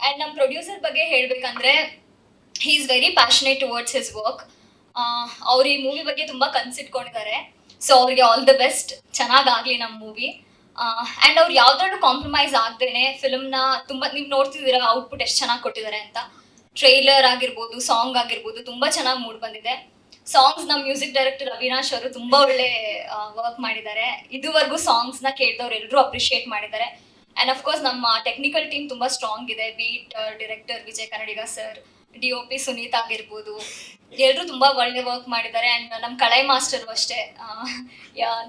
ಆ್ಯಂಡ್ ನಮ್ಮ ಪ್ರೊಡ್ಯೂಸರ್ ಬಗ್ಗೆ ಹೇಳಬೇಕಂದ್ರೆ he is very passionate towards his work ಅವ್ರು ಈ ಮೂವಿ ಬಗ್ಗೆ ತುಂಬ ಕನ್ಸಿಟ್ಕೊಂಡಿದ್ದಾರೆ ಸೊ ಅವ್ರಿಗೆ ಆಲ್ ದ ಬೆಸ್ಟ್ ಚೆನ್ನಾಗಾಗಲಿ ನಮ್ಮ ಮೂವಿ ಆ್ಯಂಡ್ ಅವ್ರು ಯಾವ್ದ್ರಲ್ಲೂ ಕಾಂಪ್ರಮೈಸ್ ಆಗ್ದೇನೆ ಫಿಲ್ಮ್ನ ತುಂಬಾ ನೀವು ನೋಡ್ತಿದ್ದೀರಾ ಔಟ್ಪುಟ್ ಎಷ್ಟು ಚೆನ್ನಾಗಿ ಕೊಟ್ಟಿದ್ದಾರೆ ಅಂತ. ಟ್ರೈಲರ್ ಆಗಿರ್ಬೋದು ಸಾಂಗ್ ಆಗಿರ್ಬೋದು, ತುಂಬಾ ಚೆನ್ನಾಗಿ ಮೂಡ್ ಬಂದಿದೆ. ಸಾಂಗ್ಸ್ ನಮ್ಮ ಮ್ಯೂಸಿಕ್ ಡೈರೆಕ್ಟರ್ ಅವಿನಾಶ್ ಅವರು ತುಂಬಾ ಒಳ್ಳೆ ವರ್ಕ್ ಮಾಡಿದ್ದಾರೆ. ಇದುವರೆಗೂ ಸಾಂಗ್ಸ್ನ ಕೇಳಿದವ್ರು ಎಲ್ಲರೂ ಅಪ್ರಿಷಿಯೇಟ್ ಮಾಡಿದ್ದಾರೆ. ಅಂಡ್ ಅಫ್ಕೋರ್ಸ್ ನಮ್ಮ ಟೆಕ್ನಿಕಲ್ ಟೀಮ್ ತುಂಬಾ ಸ್ಟ್ರಾಂಗ್ ಇದೆ. Beat director Vijay Kannadiga sir D O P Suneeth ಆಗಿರ್ಬೋದು. ಎಲ್ಲರೂ ತುಂಬಾ ಒಳ್ಳೆ ವರ್ಕ್ ಮಾಡಿದ್ದಾರೆ ಅಂಡ್ ನಮ್ ಕಳೆ ಮಾಸ್ಟರ್ ಅಷ್ಟೇ.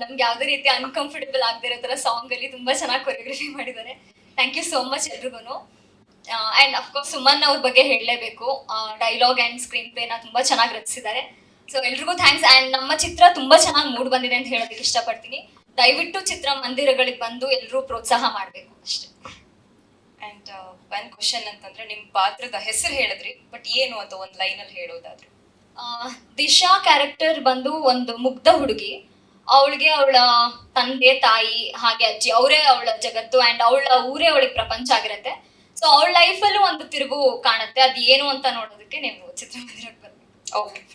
ನಮ್ಗೆ ಯಾವುದೇ ರೀತಿ ಅನ್ಕಂಫರ್ಟಬಲ್ ಆಗದೆ ಇರೋ ಸಾಂಗ್ ಅಲ್ಲಿ ತುಂಬಾ ಚೆನ್ನಾಗಿ ಕೊರಿಯೋಗ್ರಫಿ ಮಾಡಿದ್ದಾರೆ. ಥ್ಯಾಂಕ್ ಯು ಸೋ ಮಚ್ ಎಲ್ರಿಗೂ ಅಂಡ್ ಅಫ್ಕೋರ್ಸ್ ಸುಮನ್ ಅವ್ರ ಬಗ್ಗೆ ಹೇಳಲೇಬೇಕು. ಡೈಲಾಗ್ ಅಂಡ್ ಸ್ಕ್ರೀನ್ ಪ್ಲೇನ ತುಂಬಾ ಚೆನ್ನಾಗಿ ರಚಿಸಿದ್ದಾರೆ. ಸೊ ಎಲ್ರಿಗೂ ಥ್ಯಾಂಕ್ಸ್ ಅಂಡ್ ನಮ್ಮ ಚಿತ್ರ ತುಂಬಾ ಚೆನ್ನಾಗಿ ಮೂಡ್ ಬಂದಿದೆ ಅಂತ ಹೇಳೋದಕ್ಕೆ ಇಷ್ಟಪಡ್ತೀನಿ. ದಯವಿಟ್ಟು ಚಿತ್ರ ಮಂದಿರಗಳಿಗೆ ಬಂದು ಎಲ್ಲರೂ ಪ್ರೋತ್ಸಾಹ ಮಾಡಬೇಕು ಅಷ್ಟೇ. ಅಂಡ್ ಒನ್ ಕ್ವಶನ್ ಅಂತಂದ್ರೆ ನಿಮ್ ಪಾತ್ರದ ಹೆಸರು ಹೇಳಿದ್ರಿ ಬಟ್ ಏನು ಅಂತ ಒಂದ್ ಲೈನ್ ಅಲ್ಲಿ ಹೇಳೋದಾದ್ರೆ ದಿಶಾ ಕ್ಯಾರೆಕ್ಟರ್ ಬಂದು ಒಂದು ಮುಗ್ಧ ಹುಡುಗಿ ಅವಳಿಗೆ ಅವಳ ತಂದೆ ತಾಯಿ ಹಾಗೆ ಅಜ್ಜಿ ಅವರೇ ಅವಳ ಜಗತ್ತು ಅಂಡ್ ಅವಳ ಊರೇ ಅವಳಿಗೆ ಪ್ರಪಂಚ ಆಗಿರತ್ತೆ. ಸೊ ಅವಳ ಲೈಫಲ್ಲೂ ಒಂದು ತಿರುಗು ಕಾಣುತ್ತೆ. ಅದು ಏನು ಅಂತ ನೋಡೋದಕ್ಕೆ ನೀವು ಚಿತ್ರಮಂದಿರಕ್ಕೆ ಬರ್ಬೇಕು ಓಕೆ